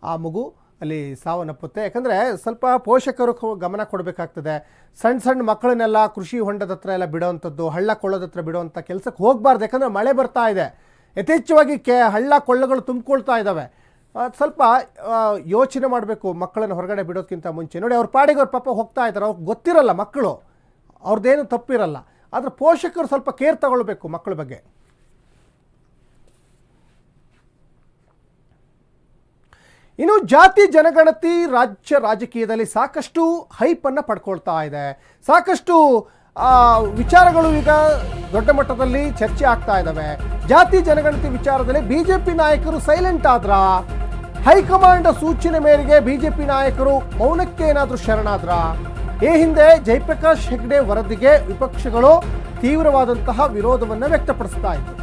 ಆ ಮಗು ಅಲ್ಲಿ ಸಾವನ್ನಪ್ಪುತ್ತೆ. ಯಾಕಂದರೆ ಸ್ವಲ್ಪ ಪೋಷಕರು ಗಮನ ಕೊಡಬೇಕಾಗ್ತದೆ. ಸಣ್ಣ ಸಣ್ಣ ಮಕ್ಕಳನ್ನೆಲ್ಲ ಕೃಷಿ ಹೊಂಡದ ಹತ್ರ ಎಲ್ಲ ಬಿಡೋವಂಥದ್ದು ಹಳ್ಳ ಕೊಳ್ಳೋದ ಹತ್ರ ಬಿಡೋವಂಥ ಕೆಲಸಕ್ಕೆ ಹೋಗಬಾರ್ದು. ಯಾಕಂದರೆ ಮಳೆ ಬರ್ತಾ ಇದೆ. ಯಥೇಚ್ಛವಾಗಿ ಕೆ ಹಳ್ಳ ಕೊಳ್ಳಗಳು ತುಂಬಿಕೊಳ್ತಾ ಇದ್ದಾವೆ ಸ್ವಲ್ಪ ಯೋಚನೆ ಮಾಡಬೇಕು ಮಕ್ಕಳನ್ನು ಹೊರಗಡೆ ಬಿಡೋದಕ್ಕಿಂತ ಮುಂಚೆ. ನೋಡಿ, ಅವ್ರ ಪಾಡಿಗೆ ಅವ್ರ ಪಾಪ ಹೋಗ್ತಾ ಇದ್ದಾರೆ. ಅವ್ರಿಗೆ ಗೊತ್ತಿರಲ್ಲ ಮಕ್ಕಳು. ಅವ್ರದ್ದೇನು ತಪ್ಪಿರಲ್ಲ. ಆದರೆ ಪೋಷಕರು ಸ್ವಲ್ಪ ಕೇರ್ ತಗೊಳ್ಬೇಕು ಮಕ್ಕಳ ಬಗ್ಗೆ. ಇನ್ನು ಜಾತಿ, ಜನಗಣತಿ ರಾಜ್ಯ ರಾಜಕೀಯದಲ್ಲಿ ಸಾಕಷ್ಟು ಹೈಪನ್ನು ಪಡ್ಕೊಳ್ತಾ ಇದೆ. ಸಾಕಷ್ಟು ವಿಚಾರಗಳು ಈಗ ದೊಡ್ಡ ಮಟ್ಟದಲ್ಲಿ ಚರ್ಚೆ ಆಗ್ತಾ ಇದ್ದಾವೆ ಜಾತಿ, ಜನಗಣತಿ ವಿಚಾರದಲ್ಲಿ ಬಿಜೆಪಿ ನಾಯಕರು ಸೈಲೆಂಟ್ ಆದ್ರ? ಹೈಕಮಾಂಡ್ ಸೂಚನೆ ಮೇರೆಗೆ ಬಿಜೆಪಿ ನಾಯಕರು ಮೌನಕ್ಕೆ ಏನಾದರೂ ಶರಣಾದ್ರ? ಈ ಹಿಂದೆ ಜಯಪ್ರಕಾಶ್ ಹೆಗ್ಡೆ ವರದಿಗೆ ವಿಪಕ್ಷಗಳು ತೀವ್ರವಾದಂತಹ ವಿರೋಧವನ್ನು ವ್ಯಕ್ತಪಡಿಸ್ತಾ ಇತ್ತು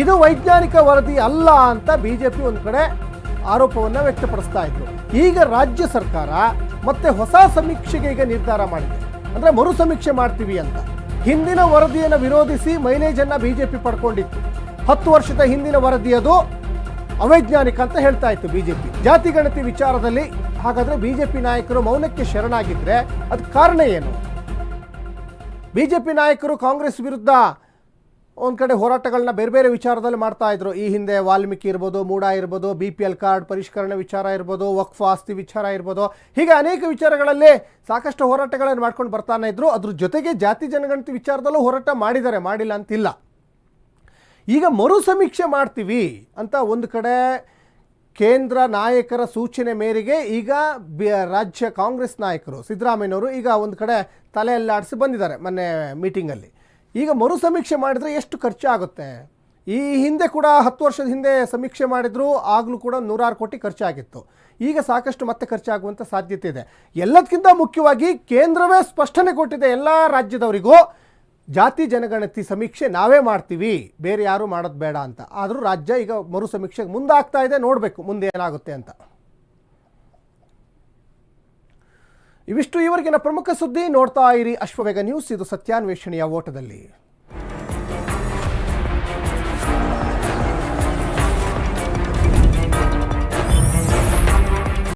ಇದು ವೈಜ್ಞಾನಿಕ ವರದಿ ಅಲ್ಲ ಅಂತ ಬಿಜೆಪಿ ಒಂದು ಕಡೆ ಆರೋಪವನ್ನು ವ್ಯಕ್ತಪಡಿಸ್ತಾ ಇದ್ರು. ಈಗ ರಾಜ್ಯ ಸರ್ಕಾರ ಮತ್ತೆ ಹೊಸ ಸಮೀಕ್ಷೆಗೆ ಈಗ ನಿರ್ಧಾರ ಮಾಡಿದೆ. ಅಂದ್ರೆ ಮರು ಸಮೀಕ್ಷೆ ಮಾಡ್ತೀವಿ ಅಂತ. ಹಿಂದಿನ ವರದಿಯನ್ನು ವಿರೋಧಿಸಿ ಮೈಲೇಜನ್ನು ಬಿಜೆಪಿ ಪಡ್ಕೊಂಡಿತ್ತು. ಹತ್ತು ವರ್ಷದ ಹಿಂದಿನ ವರದಿ ಅದು. ಅವೈಜ್ಞಾನಿಕ ಅಂತ ಹೇಳ್ತಾ ಇತ್ತು ಬಿಜೆಪಿ. ಜಾತಿ ಗಣತಿ ವಿಚಾರದಲ್ಲಿ ಹಾಗಾದ್ರೆ ಬಿಜೆಪಿ ನಾಯಕರು ಮೌನಕ್ಕೆ ಶರಣಾಗಿದ್ರೆ ಅದ್ ಕಾರಣ ಏನು? ಬಿಜೆಪಿ ನಾಯಕರು ಕಾಂಗ್ರೆಸ್ ವಿರುದ್ಧ ಒಂದು ಕಡೆ ಹೋರಾಟಗಳನ್ನ ಬೇರೆ ಬೇರೆ ವಿಚಾರದಲ್ಲಿ ಮಾಡ್ತಾ ಇದ್ರು. ಈ ಹಿಂದೆ ವಾಲ್ಮೀಕಿ ಇರ್ಬೋದು, ಮೂಡ ಇರ್ಬೋದು ಬಿ ಪಿ ಎಲ್ ಕಾರ್ಡ್ ಪರಿಷ್ಕರಣೆ ವಿಚಾರ ಇರ್ಬೋದು, ವಕ್ಫ್ ಆಸ್ತಿ ವಿಚಾರ ಇರ್ಬೋದು. ಹೀಗೆ ಅನೇಕ ವಿಚಾರಗಳಲ್ಲಿ ಸಾಕಷ್ಟು ಹೋರಾಟಗಳನ್ನು ಮಾಡ್ಕೊಂಡು ಬರ್ತಾನೆ ಇದ್ರು. ಅದ್ರ ಜೊತೆಗೆ ಜಾತಿ ಜನಗಣತಿ ವಿಚಾರದಲ್ಲೂ ಹೋರಾಟ ಮಾಡಿದ್ದಾರೆ, ಮಾಡಿಲ್ಲ ಅಂತಿಲ್ಲ. ಈಗ ಮರು ಸಮೀಕ್ಷೆ ಮಾಡ್ತೀವಿ ಅಂತ ಒಂದು ಕಡೆ ಕೇಂದ್ರ ನಾಯಕರ ಸೂಚನೆ ಮೇರೆಗೆ ಈಗ ಬಿ, ರಾಜ್ಯ ಕಾಂಗ್ರೆಸ್ ನಾಯಕರು ಸಿದ್ದರಾಮಯ್ಯನವರು ಈಗ ಒಂದು ಕಡೆ ತಲೆಯಲ್ಲಾಡಿಸಿ ಬಂದಿದ್ದಾರೆ ಮೊನ್ನೆ ಮೀಟಿಂಗಲ್ಲಿ. ಈಗ ಮರು ಸಮೀಕ್ಷೆ ಮಾಡಿದರೆ ಎಷ್ಟು ಖರ್ಚಾಗುತ್ತೆ? ಈ ಹಿಂದೆ ಕೂಡ ಹತ್ತು ವರ್ಷದ ಹಿಂದೆ ಸಮೀಕ್ಷೆ ಮಾಡಿದ್ರು, ಆಗಲೂ ಕೂಡ ನೂರಾರು ಕೋಟಿ ಖರ್ಚಾಗಿತ್ತು. ಈಗ ಸಾಕಷ್ಟು ಮತ್ತೆ ಖರ್ಚಾಗುವಂಥ ಸಾಧ್ಯತೆ ಇದೆ. ಎಲ್ಲದಕ್ಕಿಂತ ಮುಖ್ಯವಾಗಿ ಕೇಂದ್ರವೇ ಸ್ಪಷ್ಟನೆ ಕೊಟ್ಟಿದೆ ಎಲ್ಲ ರಾಜ್ಯದವರಿಗೂ. ಜಾತಿ ಜನಗಣತಿ ಸಮೀಕ್ಷೆ ನಾವೇ ಮಾಡ್ತೀವಿ, ಬೇರೆ ಯಾರು ಮಾಡೋದು ಬೇಡ ಅಂತ. ಆದರೂ ರಾಜ್ಯ ಈಗ ಮರು ಸಮೀಕ್ಷೆಗೆ ಮುಂದಾಗ್ತಾ ಇದೆ, ನೋಡಬೇಕು ಮುಂದೆ ಏನಾಗುತ್ತೆ ಅಂತ. ಇವಿಷ್ಟು ಇವರಿಗಿನ ಪ್ರಮುಖ ಸುದ್ದಿ ನೋಡ್ತಾ ಇರಿ. ಅಶ್ವವೇಗ ನ್ಯೂಸ್, ಇದು ಸತ್ಯಾನ್ವೇಷಣೆಯ ಓಟದಲ್ಲಿ.